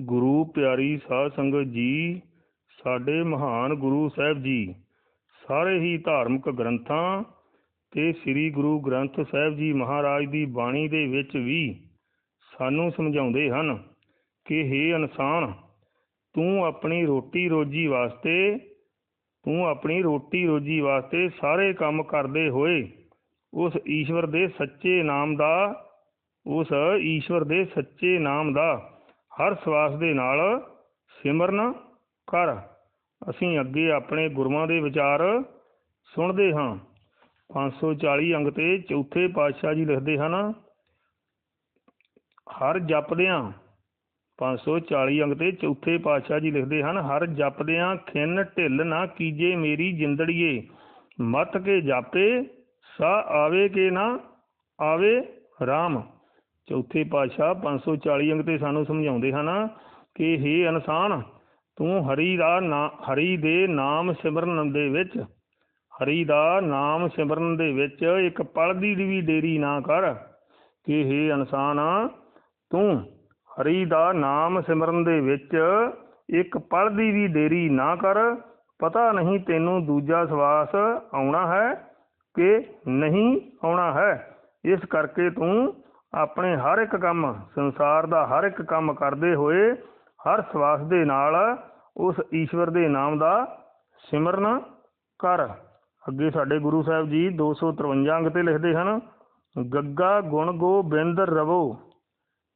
ਗੁਰੂ ਪਿਆਰੀ ਸਾਧ ਸੰਗਤ ਜੀ, ਸਾਡੇ ਮਹਾਨ ਗੁਰੂ ਸਾਹਿਬ ਜੀ, ਸਾਰੇ ਹੀ ਧਾਰਮਿਕ ਗ੍ਰੰਥਾਂ ਤੇ ਸ੍ਰੀ ਗੁਰੂ ਗ੍ਰੰਥ ਸਾਹਿਬ ਜੀ ਮਹਾਰਾਜ ਦੀ ਬਾਣੀ ਦੇ ਵਿੱਚ ਵੀ ਸਾਨੂੰ ਸਮਝਾਉਂਦੇ ਹਨ ਕਿ हे ਇਨਸਾਨ, ਤੂੰ ਆਪਣੀ ਰੋਟੀ ਰੋਜੀ ਵਾਸਤੇ, ਤੂੰ ਆਪਣੀ ਰੋਟੀ ਰੋਜੀ ਵਾਸਤੇ ਸਾਰੇ ਕੰਮ ਕਰਦੇ ਹੋਏ ਉਸ ਈਸ਼ਵਰ ਦੇ ਸੱਚੇ ਨਾਮ ਦਾ, ਉਸ ਈਸ਼ਵਰ ਦੇ ਸੱਚੇ ਨਾਮ ਦਾ ਹਰ ਸਵਾਸ ਦੇ ਨਾਲ ਸਿਮਰਨ ਕਰ। ਅਸੀਂ ਅੱਗੇ ਆਪਣੇ ਗੁਰੂਆਂ ਦੇ ਵਿਚਾਰ ਸੁਣਦੇ ਹਾਂ। 540 ਅੰਗ ਤੇ ਚੌਥੇ ਪਾਤਸ਼ਾਹ ਜੀ ਲਿਖਦੇ ਹਨ, ਹਰ ਜਪਦਿਆਂ 540 ਅੰਗ ਤੇ ਚੌਥੇ ਪਾਤਸ਼ਾਹ ਜੀ ਲਿਖਦੇ ਹਨ, ਹਰ ਜਪਦਿਆਂ ਖਿੰਨ ਢਿੱਲ ਨਾ ਕੀਜੇ ਮੇਰੀ ਜਿੰਦੜੀਏ, ਮਤ ਕੇ ਜਾਪੇ, ਸਾ ਆਵੇ ਕੇ ਨਾ ਆਵੇ RAM ਚੌਥੇ ਪਾਤਸ਼ਾਹ 540 ਅੰਗ ਤੇ ਸਾਨੂੰ ਸਮਝਾਉਂਦੇ ਹਨ ਕਿ हे ਇਨਸਾਨ, ਤੂੰ ਹਰੀ ਦਾ ਨਾ, ਹਰੀ ਦੇ ਨਾਮ ਸਿਮਰਨ ਦੇ ਵਿੱਚ, ਹਰੀ ਦਾ ਨਾਮ ਸਿਮਰਨ ਦੇ ਵਿੱਚ ਇੱਕ ਪਲ ਦੀ ਵੀ ਦੇਰੀ ਨਾ ਕਰ ਕਿ हे ਇਨਸਾਨ, ਤੂੰ ਹਰੀ ਦਾ ਨਾਮ ਸਿਮਰਨ ਦੇ ਵਿੱਚ ਇੱਕ ਪਲ ਦੀ ਵੀ ਦੇਰੀ ਨਾ ਕਰ, ਪਤਾ ਨਹੀਂ ਤੈਨੂੰ ਦੂਜਾ ਸਵਾਸ ਆਉਣਾ ਹੈ ਕਿ ਨਹੀਂ ਆਉਣਾ ਹੈ। ਇਸ ਕਰਕੇ ਤੂੰ ਆਪਣੇ ਹਰ ਇੱਕ ਕੰਮ, ਸੰਸਾਰ ਦਾ ਹਰ ਇੱਕ ਕੰਮ ਕਰਦੇ ਹੋਏ ਹਰ ਸਵਾਸ ਦੇ ਨਾਲ ਉਸ ਈਸ਼ਵਰ ਦੇ ਨਾਮ ਦਾ ਸਿਮਰਨ ਕਰ। ਅੱਗੇ ਸਾਡੇ ਗੁਰੂ ਸਾਹਿਬ ਜੀ 253 ਅੰਗ ਤੇ ਲਿਖਦੇ ਹਨ, ਗੱਗਾ ਗੁਣ ਗੋਬਿੰਦ ਰਵੋ,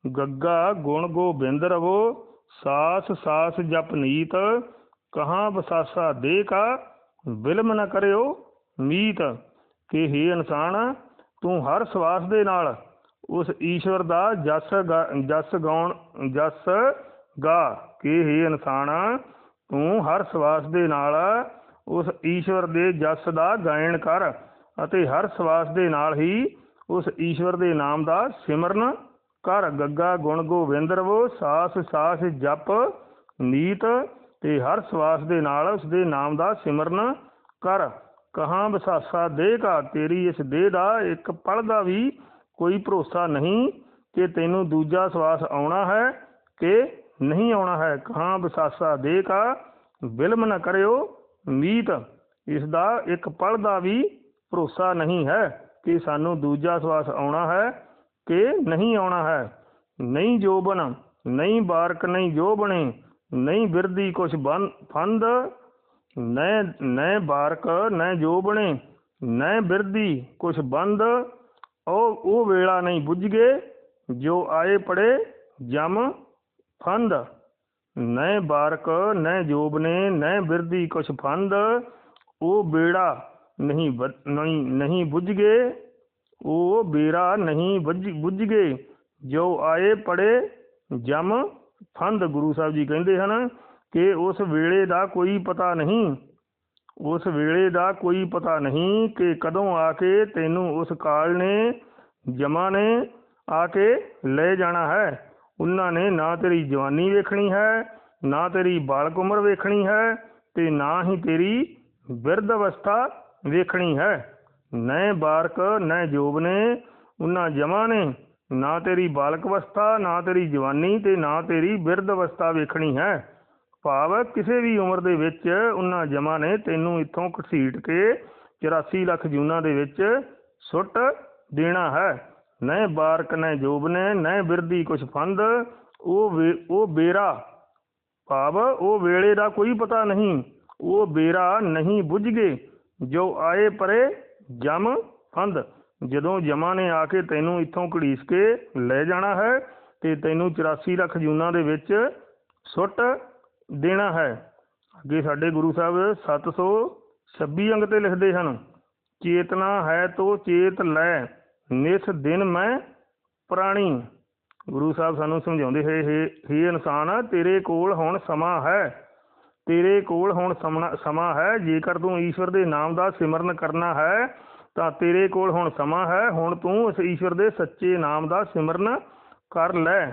ਗੱਗਾ ਗੁਣ ਗੋਬਿੰਦ ਰਵੋ, ਸਾਸ ਸਾਸ ਜਪ ਨੀਤ, ਕਹਾਂ ਬਸਾਸਾ ਦੇ ਕਾ ਬਿਲਮ ਨ ਕਰਿਓ ਮੀਤ, ਕਿ ਹੀ ਇਨਸਾਨ, ਤੂੰ ਹਰ ਸਵਾਸ ਦੇ ਨਾਲ ਉਸ ਈਸ਼ਵਰ ਦਾ ਜਸ ਗਾ- ਜਸ ਗਾਉਣ, ਜਸ ਗਾ। ਕਿ ਹੀ ਇਨਸਾਨ, ਤੂੰ ਹਰ ਸਵਾਸ ਦੇ ਨਾਲ ਉਸ ਈਸ਼ਵਰ ਦੇ ਜਸ ਦਾ ਗਾਇਨ ਕਰ ਅਤੇ ਹਰ ਸਵਾਸ ਦੇ ਨਾਲ ਹੀ ਉਸ ਈਸ਼ਵਰ ਦੇ ਨਾਮ ਦਾ ਸਿਮਰਨ ਕਰ। ਗੱਗਾ, ਗੁਣ, ਗੋਬਿੰਦ ਸਾਸ ਸਾਸ, ਜਪ ਨੀਤ ਤੇ ਹਰ ਸਵਾਸ ਦੇ ਨਾਲ ਉਸ ਦੇ ਨਾਮ ਦਾ ਸਿਮਰਨ ਕਰ। ਕਹਾਂ ਬਸਾਸਾ ਦੇਹ ਕਾ ਤੇਰੀ, ਇਸ ਦੇਹ ਦਾ ਇੱਕ ਪਲ ਦਾ ਵੀ ਕੋਈ ਭਰੋਸਾ ਨਹੀਂ ਕਿ ਤੈਨੂੰ ਦੂਜਾ ਸਵਾਸ ਆਉਣਾ ਹੈ ਕਿ ਨਹੀਂ ਆਉਣਾ ਹੈ। ਕਹਾਂ ਵਿਸਾਸਾ ਦੇ ਕਾ ਬਿਲਮ ਨਾ ਕਰਿਓ ਮੀਤ। ਇਸ ਦਾ ਇੱਕ ਪਲ ਦਾ ਵੀ ਭਰੋਸਾ ਨਹੀਂ ਹੈ ਕਿ ਸਾਨੂੰ ਦੂਜਾ ਸਵਾਸ ਆਉਣਾ ਹੈ ਕਿ ਨਹੀਂ ਆਉਣਾ ਹੈ। ਨਹੀਂ ਜੋਬਨ, ਨਹੀਂ ਬਾਰਕ, ਨਹੀਂ ਜੋ ਬਣੇ ਨਹੀਂ ਬਿਰਦੀ ਕੁਛ ਬੰਨ ਫੰਦ, ਨੈ ਨੈ ਬਾਰਕ, ਨੈ ਜੋਬਣੇ ਨੈ ਬਿਰਦੀ ਕੁਛ ਬੰਦ ਉਹ ਉਹ ਵੇਲਾ ਨਹੀਂ ਬੁੱਝ ਗਏ ਜੋ ਆਏ ਪੜੇ ਜਮ ਫੰਦ ਨੈ ਬਾਰਕ ਨੈ ਜੋਬਨੇ ਨੈ ਬਿਰਦੀ ਕੁਛ ਫੰਦ ਉਹ ਬੇੜਾ ਨਹੀਂ ਬ- ਨਹੀਂ ਨਹੀਂ ਬੁੱਝ ਗਏ ਉਹ ਬੇੜਾ ਨਹੀਂ ਬੁੱਝ ਬੁੱਝ ਗਏ ਜੋ ਆਏ ਪੜੇ ਜਮ ਫੰਦ ਗੁਰੂ ਸਾਹਿਬ ਜੀ ਕਹਿੰਦੇ ਹਨ ਕਿ ਉਸ ਵੇਲੇ ਦਾ ਕੋਈ ਪਤਾ ਨਹੀਂ ਉਸ ਵੇਲੇ ਦਾ ਕੋਈ ਪਤਾ ਨਹੀਂ ਕਿ ਕਦੋਂ ਆ ਕੇ ਤੈਨੂੰ ਉਸ ਕਾਲ ਨੇ, ਜਮਾ ਨੇ ਆ ਕੇ ਲੈ ਜਾਣਾ ਹੈ। ਉਹਨਾਂ ਨੇ ਨਾ ਤੇਰੀ ਜਵਾਨੀ ਵੇਖਣੀ ਹੈ, ਨਾ ਤੇਰੀ ਬਾਲਕ ਉਮਰ ਵੇਖਣੀ ਹੈ ਤੇ ਨਾ ਹੀ ਤੇਰੀ ਬਿਰਧ ਅਵਸਥਾ ਵੇਖਣੀ ਹੈ। ਨੈ ਬਾਰਕ ਨੈ ਜੋਬ ਨੇ, ਉਹਨਾਂ ਜਮਾ ਨੇ ਨਾ ਤੇਰੀ ਬਾਲਕ ਅਵਸਥਾ, ਨਾ ਤੇਰੀ ਜਵਾਨੀ ਤੇ ਨਾ ਤੇਰੀ ਬਿਰਧ ਅਵਸਥਾ ਵੇਖਣੀ ਹੈ। ਭਾਵ ਕਿਸੇ ਵੀ ਉਮਰ ਦੇ ਵਿੱਚ ਉਹਨਾਂ ਜਮਾ ਨੇ ਤੈਨੂੰ ਇੱਥੋਂ ਘਸੀਟ ਕੇ 84 ਲੱਖ ਜੂਨਾਂ ਦੇ ਵਿੱਚ ਸੁੱਟ ਦੇਣਾ ਹੈ। ਨੈ ਬਾਰਕ, ਨੈ ਜੋਬ ਨੇ, ਨੈ ਬਿਰਦੀ ਕੁਛ ਫੰਦ। ਉਹ ਉਹ ਬੇਰਾ। ਭਾਵ ਉਹ ਵੇਲੇ ਦਾ ਕੋਈ ਪਤਾ ਨਹੀਂ। ਉਹ ਬੇਰਾ ਨਹੀਂ ਬੁੱਝ ਗਏ ਜੋ ਆਏ ਪਰੇ ਜਮ ਫੰਦ। ਜਦੋਂ ਜਮਾ ਨੇ ਆ ਕੇ ਤੈਨੂੰ ਇੱਥੋਂ ਘੜੀਸ ਕੇ ਲੈ ਜਾਣਾ ਹੈ ਤੇ ਤੈਨੂੰ 84 ਲੱਖ ਜੂਨਾਂ ਦੇ ਵਿੱਚ ਸੁੱਟ ਦੇਣਾ ਹੈ। ਅੱਗੇ ਸਾਡੇ ਗੁਰੂ ਸਾਹਿਬ 726 ਅੰਗ ਤੇ ਲਿਖਦੇ ਹਨ, ਚੇਤਨਾ ਹੈ ਤੋ ਚੇਤ ਲੈ, ਨਿਸ ਦਿਨ ਮੈਂ ਪ੍ਰਾਣੀ। ਗੁਰੂ ਸਾਹਿਬ ਸਾਨੂੰ ਸਮਝਾਉਂਦੇ ਹੈ, ਹੇ ਇਨਸਾਨ, ਤੇਰੇ ਕੋਲ ਹੁਣ ਸਮਾਂ ਹੈ। ਤੇਰੇ ਕੋਲ ਹੁਣ ਸਮਣਾ- ਸਮਾਂ ਹੈ, ਜੇਕਰ ਤੂੰ ਈਸ਼ਵਰ ਦੇ ਨਾਮ ਦਾ ਸਿਮਰਨ ਕਰਨਾ ਹੈ, ਤਾਂ ਤੇਰੇ ਕੋਲ ਹੁਣ ਸਮਾਂ ਹੈ। ਹੁਣ ਤੂੰ ਇਸ ਈਸ਼ਵਰ ਦੇ ਸੱਚੇ ਨਾਮ ਦਾ ਸਿਮਰਨ ਕਰ ਲੈ।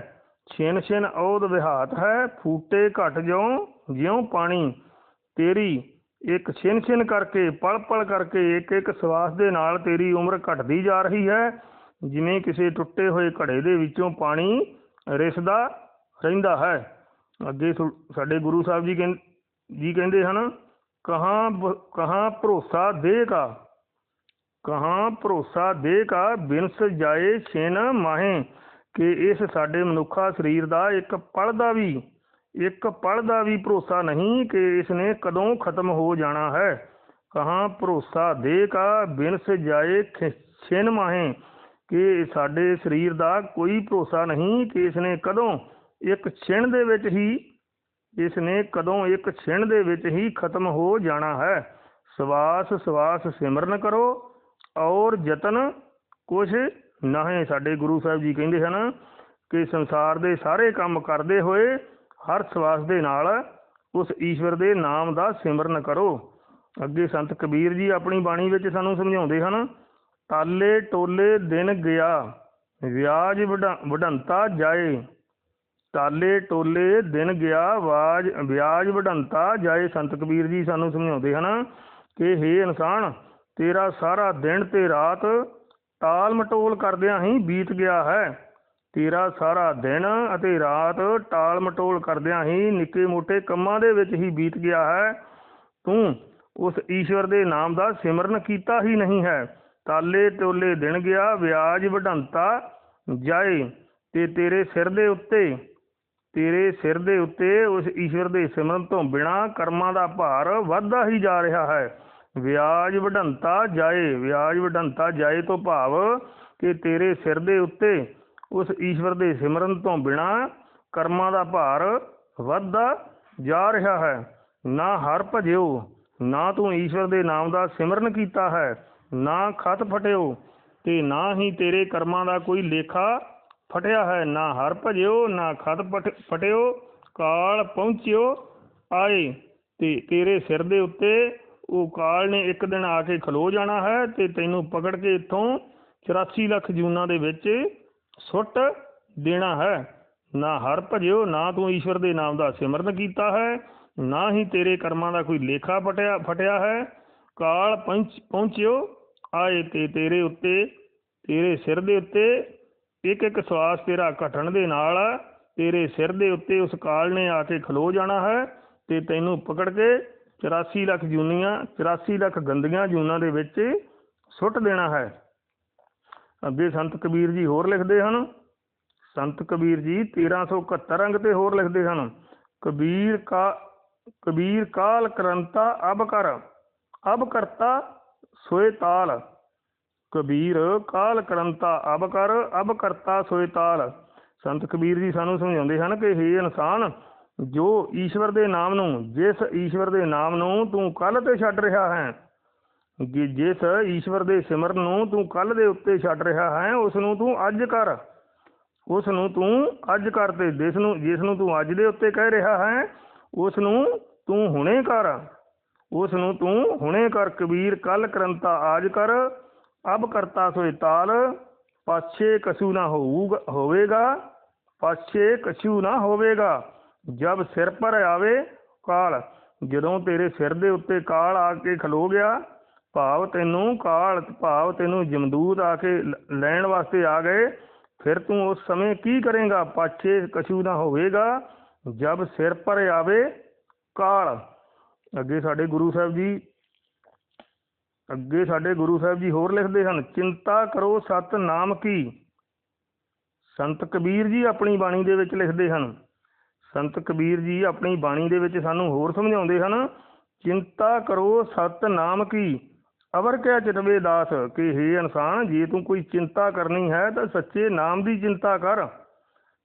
ਛਿਨ ਛਿਨ ਔਦ ਵਿਹਾਤ ਹੈ, ਫੂਟੇ ਘਟ ਜਿਉ ਜਿਉ ਪਾਣੀ। ਤੇਰੀ ਇੱਕ ਛਿਨ ਛਿਨ ਕਰਕੇ, ਪਲ ਪਲ ਕਰਕੇ ਇੱਕ ਇੱਕ ਸਵਾਸ ਦੇ ਨਾਲ ਤੇਰੀ ਉਮਰ ਘਟਦੀ ਜਾ ਰਹੀ ਹੈ। ਜਿਵੇਂ ਕਿਸੇ ਟੁੱਟੇ ਹੋਏ ਘੜੇ ਦੇ ਵਿੱਚੋਂ ਪਾਣੀ ਰਿਸਦਾ ਰਹਿੰਦਾ ਹੈ। ਅੱਗੇ ਸਾਡੇ ਗੁਰੂ ਸਾਹਿਬ ਜੀ ਕਹਿੰ, ਜੀ ਕਹਿੰਦੇ ਹਨ, ਕਹਾਂ ਭ- ਕਹਾਂ ਭਰੋਸਾ ਦੇ ਕਾ? ਕਹਾਂ ਭਰੋਸਾ ਦੇ ਕਾ? ਬਿਨਸ ਜਾਏ ਛਿਨ ਮਾਹੇ। ਕਿ ਇਸ ਸਾਡੇ ਮਨੁੱਖਾ ਸਰੀਰ ਦਾ ਇੱਕ ਪਲ ਦਾ ਵੀ, ਇੱਕ ਪਲ ਦਾ ਵੀ ਭਰੋਸਾ ਨਹੀਂ ਕਿ ਇਸ ਨੇ ਕਦੋਂ ਖਤਮ ਹੋ ਜਾਣਾ ਹੈ। ਕਹਾਂ ਭਰੋਸਾ ਦੇ ਕਾ ਬਿਨਸ ਜਾਏ ਖਿ- ਛਿਨ ਮਾਹੇ, ਕਿ ਸਾਡੇ ਸਰੀਰ ਦਾ ਕੋਈ ਭਰੋਸਾ ਨਹੀਂ ਕਿ ਇਸ ਨੇ ਕਦੋਂ ਇੱਕ ਛਿਣ ਦੇ ਵਿੱਚ ਹੀ ਇਸ ਨੇ ਕਦੋਂ ਇੱਕ ਛਿਣ ਦੇ ਵਿੱਚ ਹੀ ਖਤਮ ਹੋ ਜਾਣਾ ਹੈ। ਸਵਾਸ ਸਵਾਸ ਸਿਮਰਨ ਕਰੋ, ਔਰ ਯਤਨ ਕੁਛ ਨਾਹੀਂ ਸਾਡੇ ਗੁਰੂ ਸਾਹਿਬ ਜੀ ਕਹਿੰਦੇ ਹਨ ਕਿ ਸੰਸਾਰ ਦੇ ਸਾਰੇ ਕੰਮ ਕਰਦੇ ਹੋਏ ਹਰ ਸਵਾਸ ਦੇ ਨਾਲ ਉਸ ਈਸ਼ਵਰ ਦੇ ਨਾਮ ਦਾ ਸਿਮਰਨ ਕਰੋ। ਅੱਗੇ ਸੰਤ ਕਬੀਰ ਜੀ ਆਪਣੀ ਬਾਣੀ ਵਿੱਚ ਸਾਨੂੰ ਸਮਝਾਉਂਦੇ ਹਨ ਤਾਲੇ ਟੋਲੇ ਦਿਨ ਗਿਆ, ਵਿਆਜ ਵਡਾ- ਵਡੰਤਾ ਜਾਏ। ਤਾਲੇ ਟੋਲੇ ਦਿਨ ਗਿਆ ਆਵਾਜ਼ ਵਿਆਜ ਵਡੰਤਾ ਜਾਏ। ਸੰਤ ਕਬੀਰ ਜੀ ਸਾਨੂੰ ਸਮਝਾਉਂਦੇ ਹਨ ਕਿ ਹੇ ਇਨਸਾਨ, ਤੇਰਾ ਸਾਰਾ ਦਿਨ ਤੇ ਰਾਤ ਟਾਲ ਮਟੋਲ ਕਰਦਿਆਂ ਹੀ ਬੀਤ ਗਿਆ ਹੈ। ਤੇਰਾ ਸਾਰਾ ਦਿਨ ਅਤੇ ਰਾਤ ਟਾਲ ਮਟੋਲ ਕਰਦਿਆਂ ਹੀ ਨਿੱਕੇ ਮੋਟੇ ਕੰਮਾਂ ਦੇ ਵਿੱਚ ਹੀ ਬੀਤ ਗਿਆ ਹੈ। ਤੂੰ ਉਸ ਈਸ਼ਵਰ ਦੇ ਨਾਮ ਦਾ ਸਿਮਰਨ ਕੀਤਾ ਹੀ ਨਹੀਂ ਹੈ। ਤਾਲੇ ਟੋਲੇ ਦਿਨ ਗਿਆ, ਵਿਆਜ ਵਡੰਤਾ ਜਾਏ ਤੇ ਤੇਰੇ ਸਿਰ ਦੇ ਉੱਤੇ, ਤੇਰੇ ਸਿਰ ਦੇ ਉੱਤੇ ਉਸ ਈਸ਼ਵਰ ਦੇ ਸਿਮਰਨ ਤੋਂ ਬਿਨਾ ਕਰਮਾਂ ਦਾ ਭਾਰ ਵੱਧਦਾ ਹੀ ਜਾ ਰਿਹਾ ਹੈ। ਵਿਆਜ ਵਡੰਤਾ ਜਾਏ, ਵਿਆਜ ਵਡੰਤਾ ਜਾਏ ਤੋਂ ਭਾਵ ਕਿ ਤੇਰੇ ਸਿਰ ਦੇ ਉੱਤੇ ਉਸ ਈਸ਼ਵਰ ਦੇ ਸਿਮਰਨ ਤੋਂ ਬਿਨਾ ਕਰਮਾਂ ਦਾ ਭਾਰ ਵੱਧਦਾ ਜਾ ਰਿਹਾ ਹੈ। ਨਾ ਹਰ ਭਜਿਓ, ਨਾ ਤੂੰ ਈਸ਼ਵਰ ਦੇ ਨਾਮ ਦਾ ਸਿਮਰਨ ਕੀਤਾ ਹੈ, ਨਾ ਖਤ ਫਟਿਓ ਤੇ ਨਾ ਹੀ ਤੇਰੇ ਕਰਮਾਂ ਦਾ ਕੋਈ ਲੇਖਾ ਫਟਿਆ ਹੈ। ਨਾ ਹਰ ਭਜਿਓ, ਨਾ ਖਤ ਪਟ- ਫਟਿਓ, ਕਾਲ ਪਹੁੰਚਿਓ ਆਏ ਤੇ ਤੇਰੇ ਸਿਰ ਦੇ ਉੱਤੇ ਉਹ ਕਾਲ ਨੇ ਇੱਕ ਦਿਨ ਆ ਕੇ ਖਲੋ ਜਾਣਾ ਹੈ ਤੇ ਤੈਨੂੰ ਪਕੜ ਕੇ ਇੱਥੋਂ 84 ਲੱਖ ਜੂਨਾਂ ਦੇ ਵਿੱਚ ਸੁੱਟ ਦੇਣਾ ਹੈ। ਨਾ ਹਰ ਭਜਿਓ, ਨਾ ਤੂੰ ਈਸ਼ਵਰ ਦੇ ਨਾਮ ਦਾ ਸਿਮਰਨ ਕੀਤਾ ਹੈ, ਨਾ ਹੀ ਤੇਰੇ ਕਰਮਾਂ ਦਾ ਕੋਈ ਲੇਖਾ ਫਟਿਆ ਫਟਿਆ ਹੈ। ਕਾਲ ਪਹੁੰਚ ਪਹੁੰਚਿਓ, ਆਏ ਤੇ ਤੇਰੇ ਉੱਤੇ, ਤੇਰੇ ਸਿਰ ਦੇ ਉੱਤੇ ਇੱਕ ਇੱਕ ਸਵਾਸ ਤੇਰਾ ਘਟਣ ਦੇ ਨਾਲ ਤੇਰੇ ਸਿਰ ਦੇ ਉੱਤੇ ਉਸ ਕਾਲ ਨੇ ਆ ਕੇ ਖਲੋ ਜਾਣਾ ਹੈ ਤੇ ਤੈਨੂੰ ਪਕੜ ਕੇ 84 ਲੱਖ ਜੂਨੀਆਂ 84 ਲੱਖ ਗੰਦੀਆਂ ਜੂਨਾਂ ਦੇ ਵਿੱਚ ਸੁੱਟ ਦੇਣਾ ਹੈ। ਅੱਗੇ ਸੰਤ ਕਬੀਰ ਜੀ ਹੋਰ ਲਿਖਦੇ ਹਨ। ਸੰਤ ਕਬੀਰ ਜੀ 1371 ਅੰਗ ਤੇ ਹੋਰ ਲਿਖਦੇ ਹਨ। ਕਬੀਰ ਕਾ, ਕਬੀਰ ਕਾਲ ਕਰੰਤਾ ਅਬ ਕਰ, ਅਬ ਕਰਤਾ ਸੋਏ ਤਾਲ। ਕਬੀਰ ਕਾਲ ਕਰੰਤਾ ਅਬ ਕਰ, ਅਬ ਕਰਤਾ ਸੋਏ ਤਾਲ। ਸੰਤ ਕਬੀਰ ਜੀ ਸਾਨੂੰ ਸਮਝਾਉਂਦੇ ਹਨ ਕਿ हे ਇਨਸਾਨ ਜੋ ਈਸ਼ਵਰ ਦੇ ਨਾਮ ਨੂੰ, ਜਿਸ ਈਸ਼ਵਰ ਦੇ ਨਾਮ ਨੂੰ ਤੂੰ ਕੱਲ ਤੇ ਛੱਡ ਰਿਹਾ ਹੈ ਜਿਸ ਈਸ਼ਵਰ ਦੇ ਸਿਮਰਨ ਨੂੰ ਤੂੰ ਕੱਲ ਦੇ ਉੱਤੇ ਛੱਡ ਰਿਹਾ ਹੈ ਉਸ ਨੂੰ ਤੂੰ ਅੱਜ ਕਰ। ਉਸ ਨੂੰ ਤੂੰ ਅੱਜ ਕਰ ਤੇ ਜਿਸ ਨੂੰ ਜਿਸ ਨੂੰ ਤੂੰ ਅੱਜ ਦੇ ਉੱਤੇ ਕਹਿ ਰਿਹਾ ਹੈ ਉਸ ਨੂੰ ਤੂੰ ਹੁਣੇ ਕਰ। ਉਸ ਨੂੰ ਤੂੰ ਹੁਣੇ ਕਰ, ਕਬੀਰ ਕੱਲ ਕਰੰਤਾ ਆਜ ਕਰ। ਅਬ ਕਰਤਾ ਸੋਏ ਤਾਲ, ਪਾਛੇ ਕਸੂ ਨਾ ਹੋਊਗਾ, ਹੋਵੇਗਾ, ਪਾਛੇ ਕਛੂ ਨਾ ਹੋਵੇਗਾ। ਜਬ ਸਿਰ ਪਰ ਆਵੇ ਕਾਲ, ਜਦੋਂ ਤੇਰੇ ਸਿਰ ਦੇ ਉੱਤੇ ਕਾਲ ਆ ਕੇ ਖਲੋ ਗਿਆ, ਭਾਵ ਤੈਨੂੰ ਕਾਲ, ਭਾਵ ਤੈਨੂੰ ਜਮਦੂਤ ਆ ਕੇ ਲੈਣ ਵਾਸਤੇ ਆ ਗਏ, ਫਿਰ ਤੂੰ ਉਸ ਸਮੇਂ ਕੀ ਕਰੇਗਾ? ਪਾਛੇ ਕਛੂ ਨਾ ਹੋਵੇਗਾ। ਜਬ ਸਿਰ ਪਰ ਆਵੇ ਕਾਲ। ਅੱਗੇ ਸਾਡੇ ਗੁਰੂ ਸਾਹਿਬ ਜੀ, ਅੱਗੇ ਸਾਡੇ ਗੁਰੂ ਸਾਹਿਬ ਜੀ ਹੋਰ ਲਿਖਦੇ ਹਨ, ਚਿੰਤਾ ਕਰੋ ਸਤ ਨਾਮ ਕੀ। ਸੰਤ ਕਬੀਰ ਜੀ ਆਪਣੀ ਬਾਣੀ ਦੇ ਵਿੱਚ ਲਿਖਦੇ ਹਨ ਸੰਤ ਕਬੀਰ ਜੀ ਆਪਣੀ ਬਾਣੀ ਦੇ ਵਿੱਚ ਸਾਨੂੰ ਹੋਰ ਸਮਝਾਉਂਦੇ ਹਨ, ਚਿੰਤਾ ਕਰੋ ਸਤਨਾਮ ਕੀ, ਅਵਰ ਕਿਆ ਚਿਤਵੇ ਦਾਸ ਕਿ हे ਇਨਸਾਨ, ਜੇ ਤੂੰ ਕੋਈ ਚਿੰਤਾ ਕਰਨੀ ਹੈ ਤਾਂ ਸੱਚੇ ਨਾਮ ਦੀ ਚਿੰਤਾ ਕਰ।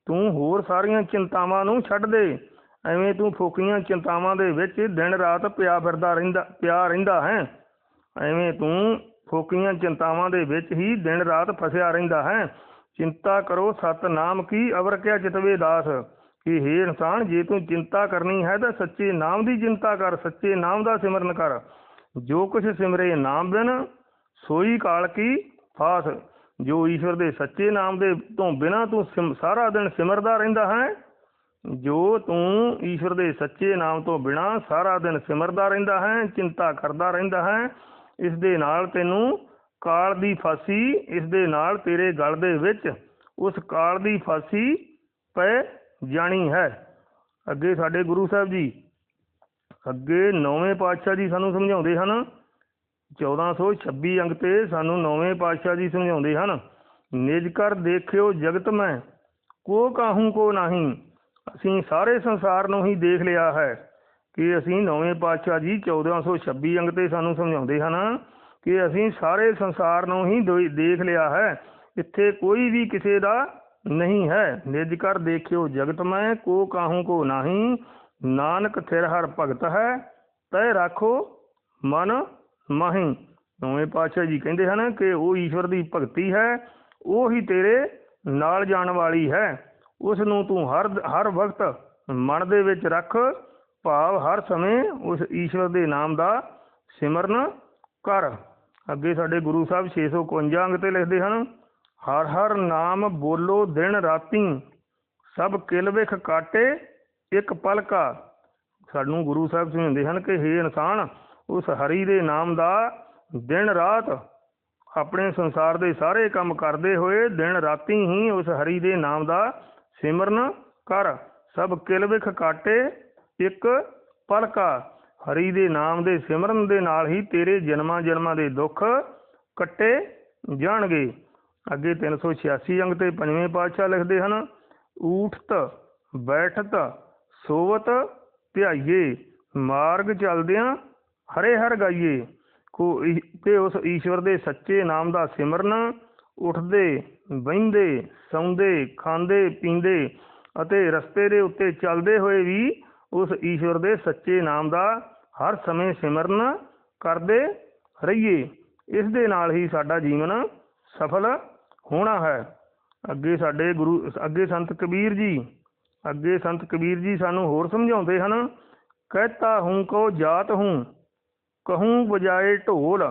ਤੂੰ ਹੋਰ ਸਾਰੀਆਂ ਚਿੰਤਾਵਾਂ ਨੂੰ ਛੱਡ ਦੇ, ਐਵੇਂ ਤੂੰ ਫੋਕੀਆਂ ਚਿੰਤਾਵਾਂ ਦੇ ਵਿੱਚ ਦਿਨ ਰਾਤ ਪਿਆ ਫਿਰਦਾ ਰਹਿੰਦਾ, ਪਿਆ ਰਹਿੰਦਾ ਹੈ। ਐਵੇਂ ਤੂੰ ਫੋਕੀਆਂ ਚਿੰਤਾਵਾਂ ਦੇ ਵਿੱਚ ਹੀ ਦਿਨ ਰਾਤ ਫਸਿਆ ਰਹਿੰਦਾ ਹੈ। ਚਿੰਤਾ ਕਰੋ ਸਤਨਾਮ ਕੀ, ਅਵਰ ਕਿਆ ਚਿਤਵੇ ਦਾਸ ਕਿ हे ਇਨਸਾਨ, ਜੇ ਤੂੰ ਚਿੰਤਾ ਕਰਨੀ ਹੈ ਤਾਂ ਸੱਚੇ ਨਾਮ ਦੀ ਚਿੰਤਾ ਕਰ, ਸੱਚੇ ਨਾਮ ਦਾ ਸਿਮਰਨ ਕਰ। ਜੋ ਕੁਛ ਸਿਮਰੇ ਨਾਮ ਬਿਨ, ਸੋਈ ਕਾਲ ਕੀ ਫਾਸ। ਜੋ ਈਸ਼ਵਰ ਦੇ ਸੱਚੇ ਨਾਮ ਦੇ ਤੋਂ ਬਿਨਾ ਤੂੰ ਸਿਮ- ਸਾਰਾ ਦਿਨ ਸਿਮਰਦਾ ਰਹਿੰਦਾ ਹੈ, ਜੋ ਤੂੰ ਈਸ਼ਵਰ ਦੇ ਸੱਚੇ ਨਾਮ ਤੋਂ ਬਿਨਾ ਸਾਰਾ ਦਿਨ ਸਿਮਰਦਾ ਰਹਿੰਦਾ ਹੈ, ਚਿੰਤਾ ਕਰਦਾ ਰਹਿੰਦਾ ਹੈ, ਇਸ ਦੇ ਨਾਲ ਤੈਨੂੰ ਕਾਲ ਦੀ ਫਾਸੀ, ਇਸ ਦੇ ਨਾਲ ਤੇਰੇ ਗਲ ਦੇ ਵਿੱਚ ਉਸ ਕਾਲ ਦੀ ਫਾਸੀ ਪੈ ਜਾਣੀ ਹੈ। ਅੱਗੇ ਸਾਡੇ ਗੁਰੂ ਸਾਹਿਬ ਜੀ, ਅੱਗੇ ਨੌਵੇਂ ਪਾਤਸ਼ਾਹ ਜੀ ਸਾਨੂੰ ਸਮਝਾਉਂਦੇ ਹਨ। 1426 ਅੰਗ ਤੇ ਸਾਨੂੰ ਨੌਵੇਂ ਪਾਤਸ਼ਾਹ ਜੀ ਸਮਝਾਉਂਦੇ ਹਨ, ਨਿਜ ਕਰ ਦੇਖਿਓ ਜਗਤ ਮੈਂ, ਕੋ ਕਾਹੂ ਕੋ ਨਹੀਂ, ਅਸੀਂ ਸਾਰੇ ਸੰਸਾਰ ਨੂੰ ਹੀ ਦੇਖ ਲਿਆ ਹੈ ਕਿ ਅਸੀਂ ਨੌਵੇਂ ਪਾਤਸ਼ਾਹ ਜੀ 1426 ਅੰਗ ਤੇ ਸਾਨੂੰ ਸਮਝਾਉਂਦੇ ਹਨ ਕਿ ਅਸੀਂ ਸਾਰੇ ਸੰਸਾਰ ਨੂੰ ਹੀ ਦੋ- ਦੇਖ ਲਿਆ ਹੈ। ਇੱਥੇ ਕੋਈ ਵੀ ਕਿਸੇ ਦਾ ਨਹੀਂ ਹੈ। ਨਿਜ ਕਰ ਦੇਖਿਓ, ਜਗਤ ਮੈਂ, ਕੋ ਕਾਹੂ ਕੋ ਨਹੀਂ। ਨਾਨਕ ਥਿਰ ਹਰ ਭਗਤ ਹੈ, ਤੈ ਰੱਖੋ ਮਨ ਮਾਹੀ। ਨਵੇਂ ਪਾਤਸ਼ਾਹ ਜੀ ਕਹਿੰਦੇ ਹਨ ਕਿ ਉਹ ਈਸ਼ਵਰ ਦੀ ਭਗਤੀ ਹੈ, ਉਹ ਹੀ ਤੇਰੇ ਨਾਲ ਜਾਣ ਵਾਲੀ ਹੈ। ਉਸ ਨੂੰ ਤੂੰ ਹਰ ਹਰ ਵਕਤ ਮਨ ਦੇ ਵਿੱਚ ਰੱਖ, ਭਾਵ ਹਰ ਸਮੇਂ ਉਸ ਈਸ਼ਵਰ ਦੇ ਨਾਮ ਦਾ ਸਿਮਰਨ ਕਰ। ਅੱਗੇ ਸਾਡੇ ਗੁਰੂ ਸਾਹਿਬ 651 ਅੰਗ ਤੇ ਲਿਖਦੇ ਹਨ ਹਰ ਹਰ ਨਾਮ ਬੋਲੋ ਦਿਨ ਰਾਤੀ। ਸਭ ਕਿਲ ਵਿਖ ਕਾਟੇ, ਇੱਕ ਪਲਕਾ ਸਾਨੂੰ ਗੁਰੂ ਸਾਹਿਬ ਸਮਝਾਉਂਦੇ ਹਨ ਕਿ हे ਇਨਸਾਨ, ਉਸ ਹਰੀ ਦੇ ਨਾਮ ਦਾ ਦਿਨ ਰਾਤ ਆਪਣੇ ਸੰਸਾਰ ਦੇ ਸਾਰੇ ਕੰਮ ਕਰਦੇ ਹੋਏ ਦਿਨ ਰਾਤੀ ਹੀ ਉਸ ਹਰੀ ਦੇ ਨਾਮ ਦਾ ਸਿਮਰਨ ਕਰ। ਸਭ ਕਿਲ ਵਿਖ ਕਾਟੇ, ਇੱਕ ਪਲਕਾ ਹਰੀ ਦੇ ਨਾਮ ਦੇ ਸਿਮਰਨ ਦੇ ਨਾਲ ਹੀ ਤੇਰੇ ਜਨਮਾਂ ਜਨਮਾਂ ਦੇ ਦੁੱਖ ਕੱਟੇ ਜਾਣਗੇ। ਅੱਗੇ 386 ਅੰਗ ਤੇ ਪੰਜਵੇਂ ਪਾਤਸ਼ਾਹ ਲਿਖਦੇ ਹਨ, ਊਠਤ, ਬੈਠਤ, ਸੋਵਤ, ਧਿਆਈਏ, ਮਾਰਗ ਚੱਲਦਿਆਂ ਹਰੇ ਹਰ ਗਾਈਏ। ਕੋ ਈ- ਤੇ ਉਸ ਈਸ਼ਵਰ ਦੇ ਸੱਚੇ ਨਾਮ ਦਾ ਸਿਮਰਨ ਉੱਠਦੇ, ਬਹਿੰਦੇ, ਸੌਂਦੇ, ਖਾਂਦੇ, ਪੀਂਦੇ ਅਤੇ ਰਸਤੇ ਦੇ ਉੱਤੇ ਚੱਲਦੇ ਹੋਏ ਵੀ ਉਸ ਈਸ਼ਵਰ ਦੇ ਸੱਚੇ ਨਾਮ ਦਾ ਹਰ ਸਮੇਂ ਸਿਮਰਨ ਕਰਦੇ ਰਹੀਏ। ਇਸ ਦੇ ਨਾਲ ਹੀ ਸਾਡਾ ਜੀਵਨ ਸਫਲ ਹੋਣਾ ਹੈ। ਅੱਗੇ ਸਾਡੇ ਗੁਰੂ, ਅੱਗੇ ਸੰਤ ਕਬੀਰ ਜੀ, ਅੱਗੇ ਸੰਤ ਕਬੀਰ ਜੀ ਸਾਨੂੰ ਹੋਰ ਸਮਝਾਉਂਦੇ ਹਨ, ਕਹਤਾ ਹੂੰ ਕੋ ਜਾਤ ਹੂੰ, ਕਹੂੰ ਬਜਾਏ ਢੋਲ,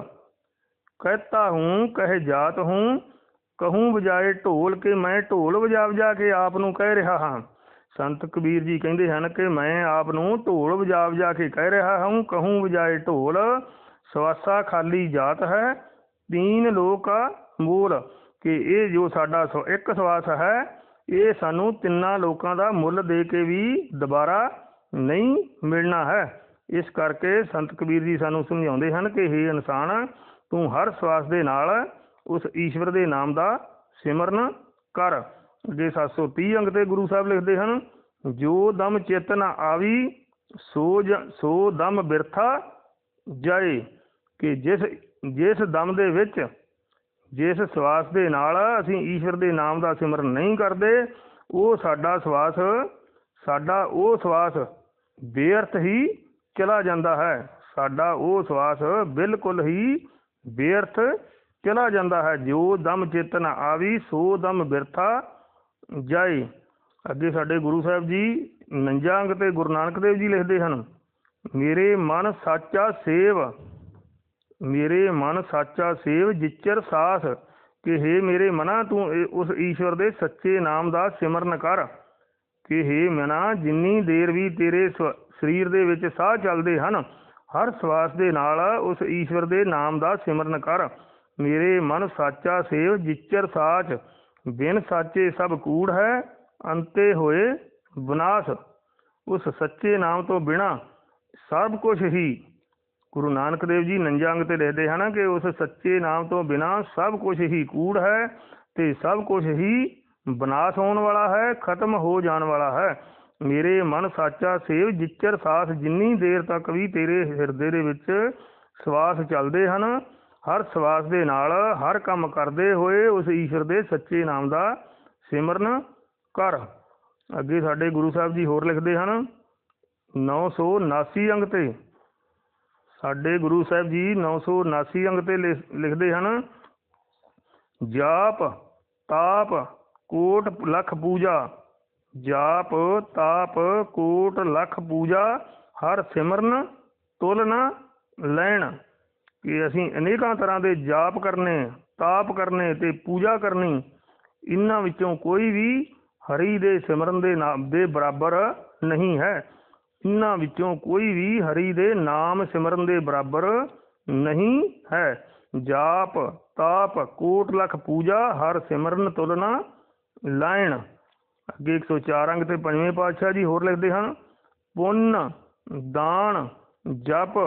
ਕਹਤਾ ਹੂੰ ਕਹੇ ਜਾਤ ਹੂੰ, ਕਹੂੰ ਬਜਾਏ ਢੋਲ ਕੇ ਮੈਂ ਢੋਲ ਵਜਾ ਵਜਾ ਕੇ ਆਪ ਨੂੰ ਕਹਿ ਰਿਹਾ ਹਾਂ। ਸੰਤ ਕਬੀਰ ਜੀ ਕਹਿੰਦੇ ਹਨ ਕਿ ਮੈਂ ਆਪ ਨੂੰ ਢੋਲ ਵਜਾ ਵਜਾ ਕੇ ਕਹਿ ਰਿਹਾ ਹਾਂ। ਕਹੂੰ ਬਜਾਏ ਢੋਲ, ਸਵਾਸਾ ਖਾਲੀ ਜਾਤ ਹੈ ਤੀਨ ਲੋਕ ਮੂਲ ਕਿ ਇਹ ਜੋ ਸਾਡਾ ਸਵ- ਇੱਕ ਸਵਾਸ ਹੈ, ਇਹ ਸਾਨੂੰ ਤਿੰਨਾਂ ਲੋਕਾਂ ਦਾ ਮੁੱਲ ਦੇ ਕੇ ਵੀ ਦੁਬਾਰਾ ਨਹੀਂ ਮਿਲਣਾ ਹੈ। ਇਸ ਕਰਕੇ ਸੰਤ ਕਬੀਰ ਜੀ ਸਾਨੂੰ ਸਮਝਾਉਂਦੇ ਹਨ ਕਿ हे ਇਨਸਾਨ, ਤੂੰ ਹਰ ਸਵਾਸ ਦੇ ਨਾਲ ਉਸ ਈਸ਼ਵਰ ਦੇ ਨਾਮ ਦਾ ਸਿਮਰਨ ਕਰ। ਅੱਗੇ 730 ਅੰਗ ਤੇ ਗੁਰੂ ਸਾਹਿਬ ਲਿਖਦੇ ਹਨ, ਜੋ ਦਮ ਚਿਤ ਨ ਆਵੀ, ਸੋ ਜ- ਸੋ ਦਮ ਬਿਰਥਾ ਜਾਏ, ਕਿ ਜਿਸ ਜਿਸ ਦਮ ਦੇ ਵਿੱਚ ਜਿਸ ਸਵਾਸ ਦੇ ਨਾਲ ਅਸੀਂ ਈਸ਼ਵਰ ਦੇ ਨਾਮ ਦਾ ਸਿਮਰਨ ਨਹੀਂ ਕਰਦੇ, ਉਹ ਸਾਡਾ ਸਵਾਸ, ਸਾਡਾ ਉਹ ਸਵਾਸ ਬੇਅਰਥ ਹੀ ਚਲਾ ਜਾਂਦਾ ਹੈ। ਸਾਡਾ ਉਹ ਸਵਾਸ ਬਿਲਕੁਲ ਹੀ ਬੇਅਰਥ ਚਲਾ ਜਾਂਦਾ ਹੈ। ਜੋ ਦਮ ਚੇਤਨ ਆਵੀ, ਸੋ ਦਮ ਬਿਰਥਾ ਜਾਏ। ਅੱਗੇ ਸਾਡੇ ਗੁਰੂ ਸਾਹਿਬ ਜੀ ਨੰਜਾਂਗ ਅੰਗ ਤੇ ਗੁਰੂ ਨਾਨਕ ਦੇਵ ਜੀ ਲਿਖਦੇ ਹਨ, ਮੇਰੇ ਮਨ ਸਾਚਾ ਸੇਵ ਮੇਰੇ ਮਨ ਸਾਚਾ ਸੇਵ ਜਿਚਰ ਸਾਸ, ਕਿ हे ਮੇਰੇ ਮਨਾ ਤੂੰ ਉਸ ਈਸ਼ਵਰ ਦੇ ਸੱਚੇ ਨਾਮ ਦਾ ਸਿਮਰਨ ਕਰ। ਕਿ हे ਮਨਾ, ਜਿੰਨੀ ਦੇਰ ਵੀ ਤੇਰੇ ਸਰੀਰ ਦੇ ਵਿੱਚ ਸਾਹ ਚੱਲਦੇ ਹਨ, ਹਰ ਸਵਾਸ ਦੇ ਨਾਲ ਉਸ ਈਸ਼ਵਰ ਦੇ ਨਾਮ ਦਾ ਸਿਮਰਨ ਕਰ। ਮੇਰੇ ਮਨ ਸਾਚਾ ਸੇਵ ਜਿਚਰ ਸਾਚ, ਬਿਨ ਸਾਚੇ ਸਭ ਕੂੜ ਹੈ, ਅੰਤੇ ਹੋਏ ਵਿਨਾਸ਼ ਉਸ ਸੱਚੇ ਨਾਮ ਤੋਂ ਬਿਨਾ ਸਭ ਕੁਝ ਹੀ ਗੁਰੂ ਨਾਨਕ ਦੇਵ ਜੀ ਨੰਜਾਂਗ ਤੇ ਲਿਖਦੇ ਹਨ ਕਿ ਉਸ ਸੱਚੇ ਨਾਮ ਤੋਂ ਬਿਨਾ ਸਭ ਕੁਝ ਹੀ ਕੂੜ ਹੈ ਤੇ ਸਭ ਕੁਝ ਹੀ ਬਨਾਸ ਹੋਣ ਵਾਲਾ ਹੈ, ਖਤਮ ਹੋ ਜਾਣ ਵਾਲਾ ਹੈ। ਮੇਰੇ ਮਨ ਸਾਚਾ ਸੇਵ, ਜਿਚਰ ਸਾਸ ਜਿੰਨੀ ਦੇਰ ਤੱਕ ਵੀ ਤੇਰੇ ਹਿਰਦੇ ਦੇ ਵਿੱਚ ਸਵਾਸ ਚੱਲਦੇ ਹਨ, ਹਰ ਸਵਾਸ ਦੇ ਨਾਲ ਹਰ ਕੰਮ ਕਰਦੇ ਹੋਏ ਉਸ ਈਸ਼ਵਰ ਦੇ ਸੱਚੇ ਨਾਮ ਦਾ ਸਿਮਰਨ ਕਰ। ਅੱਗੇ ਸਾਡੇ ਗੁਰੂ ਸਾਹਿਬ ਜੀ ਹੋਰ ਲਿਖਦੇ ਹਨ 979 ਅੰਗ ਤੇ ਸਾਡੇ ਗੁਰੂ ਸਾਹਿਬ ਜੀ 979 ਅੰਗ ਤੇ ਲਿਖਦੇ ਹਨ, ਜਾਪ, ਤਾਪ, ਕੋਟ, ਲੱਖ ਪੂਜਾ। ਜਾਪ, ਤਾਪ, ਕੋਟ, ਲੱਖ ਪੂਜਾ, ਹਰ ਸਿਮਰਨ ਤੁਲ ਲੈਣ। ਕਿ ਅਸੀਂ ਅਨੇਕਾਂ ਤਰ੍ਹਾਂ ਦੇ ਜਾਪ ਕਰਨੇ, ਤਾਪ ਕਰਨੇ ਤੇ ਪੂਜਾ ਕਰਨੀ ਇਹਨਾਂ ਵਿੱਚੋਂ ਕੋਈ ਵੀ ਹਰੀ ਦੇ ਸਿਮਰਨ ਦੇ ਨਾਮ ਦੇ ਬਰਾਬਰ ਨਹੀਂ ਹੈ। ਇਹਨਾਂ ਵਿੱਚੋਂ ਕੋਈ ਵੀ ਹਰੀ ਦੇ ਨਾਮ ਸਿਮਰਨ ਦੇ ਬਰਾਬਰ ਨਹੀਂ ਹੈ। ਜਾਪ, ਤਾਪ, ਕੋਟ, ਲਖ, ਪੂਜਾ, ਹਰ ਸਿਮਰਨ, ਤੁਲਨਾ, ਲਾਇਣ। ਅੱਗੇ 104 ਅੰਗ ਤੇ ਪੰਜਵੇਂ ਪਾਤਸ਼ਾਹ ਜੀ ਹੋਰ ਲਿਖਦੇ ਹਨ, ਪੁੰਨ, ਦਾਨ, ਜਪ,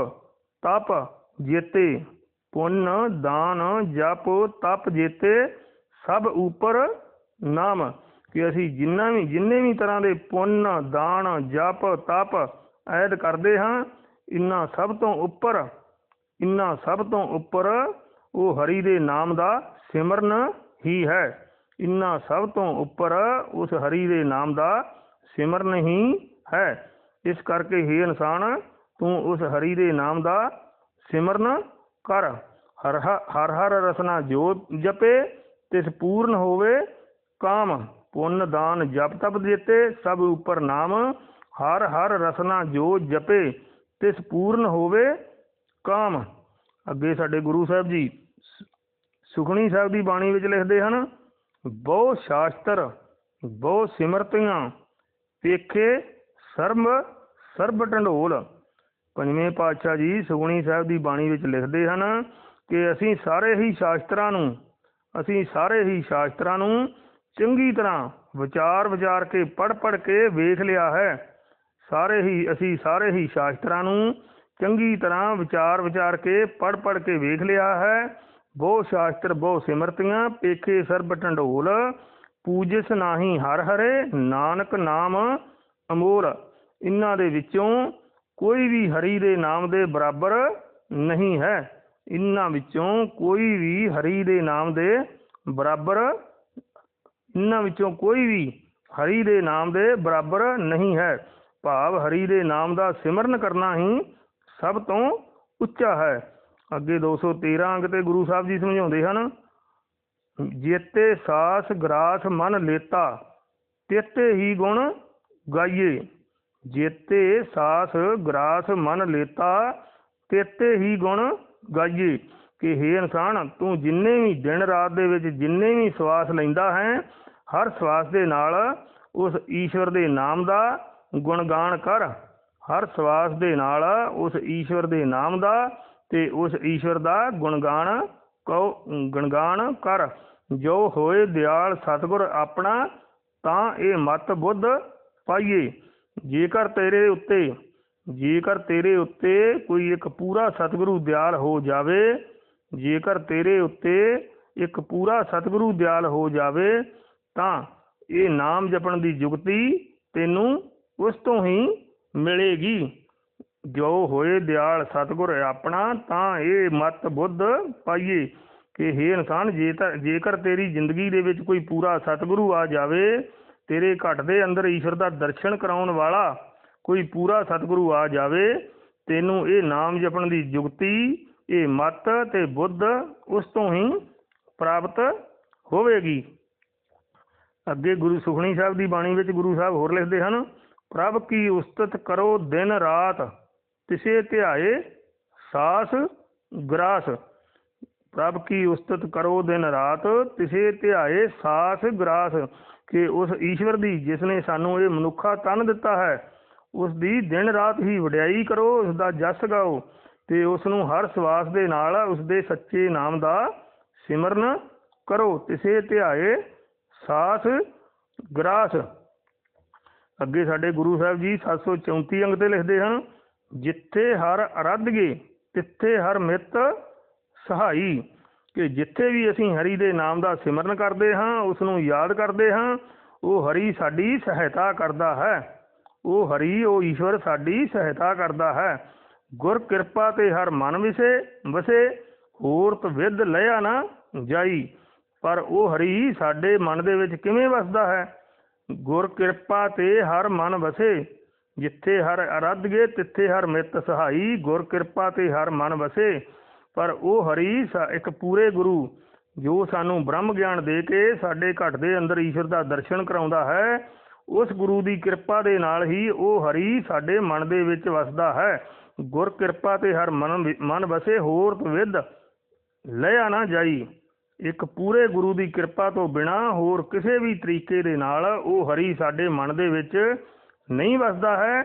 ਤਪ, ਜੇਤੇ। ਪੁੰਨ, ਦਾਨ, ਜਪ, ਤਪ, ਜੇਤੇ, ਸਭ ਉਪਰ ਨਾਮ। ਕਿ ਅਸੀਂ ਜਿੰਨਾ ਵੀ ਜਿੰਨੇ ਵੀ ਤਰ੍ਹਾਂ ਦੇ ਪੁੰਨ, ਦਾਨ, ਜਪ, ਤਪ ਐਦ ਕਰਦੇ ਹਾਂ ਇਨ੍ਹਾਂ ਸਭ ਤੋਂ ਉੱਪਰ ਇਨ੍ਹਾਂ ਸਭ ਤੋਂ ਉੱਪਰ ਉਹ ਹਰੀ ਦੇ ਨਾਮ ਦਾ ਸਿਮਰਨ ਹੀ ਹੈ। ਇਨ੍ਹਾਂ ਸਭ ਤੋਂ ਉੱਪਰ ਉਸ ਹਰੀ ਦੇ ਨਾਮ ਦਾ ਸਿਮਰਨ ਹੀ ਹੈ। ਇਸ ਕਰਕੇ ਹੀ ਇਨਸਾਨ, ਤੂੰ ਉਸ ਹਰੀ ਦੇ ਨਾਮ ਦਾ ਸਿਮਰਨ ਕਰ। ਹਰ ਹ- ਹਰ ਹਰ ਰਸਨਾ ਜੋ ਜਪੇ, ਤਿਸ ਪੂਰਨ ਹੋਵੇ ਕਾਮ। ਪੁੰਨ ਦਾਨ ਜਪ ਤਪ ਦਿੱਤੇ, ਸਭ ਉਪਰ ਨਾਮ, ਹਰ ਹਰ ਰਸਨਾ ਜੋ ਜਪੇ, ਤਿਸ ਪੂਰਨ ਹੋਵੇ ਕਾਮ। ਅੱਗੇ ਸਾਡੇ ਗੁਰੂ ਸਾਹਿਬ ਜੀ ਸੁਖਣੀ ਸਾਹਿਬ ਦੀ ਬਾਣੀ ਵਿੱਚ ਲਿਖਦੇ ਹਨ, ਬਹੁ ਸ਼ਾਸਤਰ, ਬਹੁ ਸਿਮਰਤੀਆਂ ਪੇਖੇ ਸਰਬ ਸਰਬ ਢੰਡੋਲ। ਪੰਜਵੇਂ ਪਾਤਸ਼ਾਹ ਜੀ ਸੁਖਣੀ ਸਾਹਿਬ ਦੀ ਬਾਣੀ ਵਿੱਚ ਲਿਖਦੇ ਹਨ ਕਿ ਅਸੀਂ ਸਾਰੇ ਹੀ ਸ਼ਾਸਤਰਾਂ ਨੂੰ, ਅਸੀਂ ਸਾਰੇ ਹੀ ਸ਼ਾਸਤਰਾਂ ਨੂੰ ਚੰਗੀ ਤਰ੍ਹਾਂ ਵਿਚਾਰ ਵਿਚਾਰ ਕੇ ਪੜ ਪੜ ਕੇ ਵੇਖ ਲਿਆ ਹੈ। ਸਾਰੇ ਹੀ, ਅਸੀਂ ਸਾਰੇ ਹੀ ਸ਼ਾਸਤਰਾਂ ਨੂੰ ਚੰਗੀ ਤਰ੍ਹਾਂ ਵਿਚਾਰ ਵਿਚਾਰ ਕੇ ਪੜ ਪੜ ਕੇ ਵੇਖ ਲਿਆ ਹੈ। ਬਹੁ ਸ਼ਾਸਤਰ, ਬਹੁ ਸਿਮਰਤੀਆਂ, ਪੇਖੇ ਸਰਬ ਢੰਡੋਲ ਪੂਜਿਸ ਨਾਹੀ ਹਰ ਹਰੇ, ਨਾਨਕ ਨਾਮ ਅਮੋਲ ਇਹਨਾਂ ਦੇ ਵਿੱਚੋਂ ਕੋਈ ਵੀ ਹਰੀ ਦੇ ਨਾਮ ਦੇ ਬਰਾਬਰ ਨਹੀਂ ਹੈ। ਇਹਨਾਂ ਵਿੱਚੋਂ ਕੋਈ ਵੀ ਹਰੀ ਦੇ ਨਾਮ ਦੇ ਬਰਾਬਰ ਇਹਨਾਂ ਵਿੱਚੋਂ ਕੋਈ ਵੀ ਹਰੀ ਦੇ ਨਾਮ ਦੇ ਬਰਾਬਰ ਨਹੀਂ ਹੈ। ਭਾਵ ਹਰੀ ਦੇ ਨਾਮ ਦਾ ਸਿਮਰਨ ਕਰਨਾ ਹੀ ਸਭ ਤੋਂ ਉੱਚਾ ਹੈ। ਅੱਗੇ 213 ਅੰਗ ਤੇ ਗੁਰੂ ਸਾਹਿਬ ਜੀ ਸਮਝਾਉਂਦੇ ਹਨ, ਜੇਤੇ ਸਾਸ ਗਰਾਸ ਮਨ ਲੇਤਾ, ਤੇਤੇ ਹੀ ਗੁਣ ਗਾਈਏ। ਜੇਤੇ ਸਾਸ ਗਰਾਸ ਮਨ ਲੇਤਾ, ਤੇਤੇ ਹੀ ਗੁਣ ਗਾਈਏ। ਕਿ ਹੇ ਇਨਸਾਨ, ਤੂੰ ਜਿੰਨੇ ਵੀ ਦਿਨ ਰਾਤ ਦੇ ਵਿੱਚ ਜਿੰਨੇ ਵੀ ਸਵਾਸ ਲੈਂਦਾ ਹੈ ਹਰ ਸਵਾਸ ਦੇ ਨਾਲ ਉਸ ਈਸ਼ਵਰ ਦੇ ਨਾਮ ਦਾ ਗੁਣਗਾਨ ਕਰ। ਹਰ ਸਵਾਸ ਦੇ ਨਾਲ ਉਸ ਈਸ਼ਵਰ ਦੇ ਨਾਮ ਦਾ ਤੇ ਉਸ ਈਸ਼ਵਰ ਦਾ ਗੁਣਗਾਨ ਕਉ, ਗੁਣਗਾਨ ਕਰ। ਜੋ ਹੋਏ ਦਿਆਲ ਸਤਿਗੁਰ ਆਪਣਾ, ਤਾਂ ਇਹ ਮਤ ਬੁੱਧ ਪਾਈਏ। ਜੇਕਰ ਤੇਰੇ ਉੱਤੇ, ਜੇਕਰ ਤੇਰੇ ਉੱਤੇ ਕੋਈ ਇੱਕ ਪੂਰਾ ਸਤਿਗੁਰੂ ਦਿਆਲ ਹੋ ਜਾਵੇ, ਜੇਕਰ ਤੇਰੇ ਉੱਤੇ ਇੱਕ ਪੂਰਾ ਸਤਿਗੁਰੂ ਦਿਆਲ ਹੋ ਜਾਵੇ ਤਾਂ ਇਹ ਨਾਮ ਜਪਣ ਦੀ ਜੁਗਤੀ ਤੈਨੂੰ ਉਸ ਤੋਂ ਹੀ ਮਿਲੇਗੀ। ਜੋ ਹੋਏ ਦਿਆਲ ਸਤਿਗੁਰ ਆਪਣਾ, ਤਾਂ ਇਹ ਮਤ ਬੁੱਧ ਪਾਈਏ ਕਿ ਹੇ ਇਨਸਾਨ ਜੇ ਤਾਂ ਜੇਕਰ ਤੇਰੀ ਜ਼ਿੰਦਗੀ ਦੇ ਵਿੱਚ ਕੋਈ ਪੂਰਾ ਸਤਿਗੁਰੂ ਆ ਜਾਵੇ, ਤੇਰੇ ਘਟ ਦੇ ਅੰਦਰ ਈਸ਼ਵਰ ਦਾ ਦਰਸ਼ਨ ਕਰਾਉਣ ਵਾਲਾ ਕੋਈ ਪੂਰਾ ਸਤਿਗੁਰੂ ਆ ਜਾਵੇ, ਤੈਨੂੰ ਇਹ ਨਾਮ ਜਪਣ ਦੀ ਜੁਗਤੀ, ਇਹ ਮਤ ਤੇ ਬੁੱਧ ਉਸ ਤੋਂ ਹੀ ਪ੍ਰਾਪਤ ਹੋਵੇਗੀ। ਅੱਗੇ ਗੁਰੂ ਸੁਖਣੀ ਸਾਹਿਬ ਦੀ ਬਾਣੀ ਵਿੱਚ ਗੁਰੂ ਸਾਹਿਬ ਹੋਰ ਲਿਖਦੇ ਹਨ, ਪ੍ਰਭ ਕੀ ਉਸਤਤ ਕਰੋ ਦਿਨ ਰਾਤ, ਤਿਸੇ ਧਿਆਏ ਸਾਸ ਗਰਾਸ। ਪ੍ਰਭ ਕੀ ਉਸਤਤ ਕਰੋ ਦਿਨ ਰਾਤ, ਤਿਸੇ ਧਿਆਏ ਸਾਸ ਗਰਾਸ। ਕਿ ਉਸ ਈਸ਼ਵਰ ਦੀ ਜਿਸ ਨੇ ਸਾਨੂੰ ਇਹ ਮਨੁੱਖਾ ਤਨ ਦਿੱਤਾ ਹੈ, ਉਸ ਦੀ ਦਿਨ ਰਾਤ ਹੀ ਵਡਿਆਈ ਕਰੋ, ਉਸ ਦਾ ਜਸ ਗਾਓ, ਤੇ ਉਸ ਨੂੰ ਹਰ ਸਵਾਸ ਦੇ ਨਾਲ ਉਸ ਦੇ ਸੱਚੇ ਨਾਮ ਦਾ ਸਿਮਰਨ ਕਰੋ, ਤਿਸੇ ਧਿਆਏ ਸਾਸ ਗਰਾਸ। ਅੱਗੇ ਸਾਡੇ ਗੁਰੂ ਸਾਹਿਬ ਜੀ 734 ਅੰਗ ਤੇ ਲਿਖਦੇ ਹਨ, ਜਿੱਥੇ ਹਰ ਅਰਾਧਗੇ, ਤਿੱਥੇ ਹਰ ਮਿੱਤ ਸਹਾਈ। ਕਿ ਜਿੱਥੇ ਵੀ ਅਸੀਂ ਹਰੀ ਦੇ ਨਾਮ ਦਾ ਸਿਮਰਨ ਕਰਦੇ ਹਾਂ ਉਸ ਨੂੰ ਯਾਦ ਕਰਦੇ ਹਾਂ, ਉਹ ਹਰੀ ਸਾਡੀ ਸਹਾਇਤਾ ਕਰਦਾ ਹੈ। ਉਹ ਹਰੀ, ਉਹ ਈਸ਼ਵਰ ਸਾਡੀ ਸਹਾਇਤਾ ਕਰਦਾ ਹੈ। ਗੁਰ ਕਿਰਪਾ ਤੇ ਹਰ ਮਨ ਵਿਸੇ, ਵਸੇ, ਹੋਰ ਵਿਦ ਲਿਆ ਨਾ ਜਾਈ। ਪਰ ਉਹ ਹਰੀ ਸਾਡੇ ਮਨ ਦੇ ਵਿੱਚ ਕਿਵੇਂ ਵਸਦਾ ਹੈ? ਗੁਰ ਕਿਰਪਾ ਤੇ ਹਰ ਮਨ ਵਸੇ, ਜਿੱਥੇ ਹਰ ਅਰਾਧਗੇ ਤਿੱਥੇ ਹਰ ਮਿੱਤ ਸਹਾਈ। ਗੁਰ ਕਿਰਪਾ ਤੇ ਹਰ ਮਨ ਵਸੇ, ਪਰ ਉਹ ਹਰੀ ਸਾ- ਇੱਕ ਪੂਰੇ ਗੁਰੂ, ਜੋ ਸਾਨੂੰ ਬ੍ਰਹਮ ਗਿਆਨ ਦੇ ਕੇ ਸਾਡੇ ਘਟ ਦੇ ਅੰਦਰ ਈਸ਼ਵਰ ਦਾ ਦਰਸ਼ਨ ਕਰਾਉਂਦਾ ਹੈ। ਉਸ ਗੁਰੂ ਦੀ ਕਿਰਪਾ ਦੇ ਨਾਲ ਹੀ ਉਹ ਹਰੀ ਸਾਡੇ ਮਨ ਦੇ ਵਿੱਚ ਵਸਦਾ ਹੈ। ਗੁਰ ਕਿਰਪਾ ਤੇ ਹਰ ਮਨ ਮਨ ਵਸੇ, ਹੋਰ ਵਿਦ ਲਿਆ ਨਾ ਜਾਈ। ਇੱਕ ਪੂਰੇ ਗੁਰੂ ਦੀ ਕਿਰਪਾ ਤੋਂ ਬਿਨਾ ਹੋਰ ਕਿਸੇ ਵੀ ਤਰੀਕੇ ਦੇ ਨਾਲ ਉਹ ਹਰੀ ਸਾਡੇ ਮਨ ਦੇ ਵਿੱਚ ਨਹੀਂ ਵਸਦਾ ਹੈ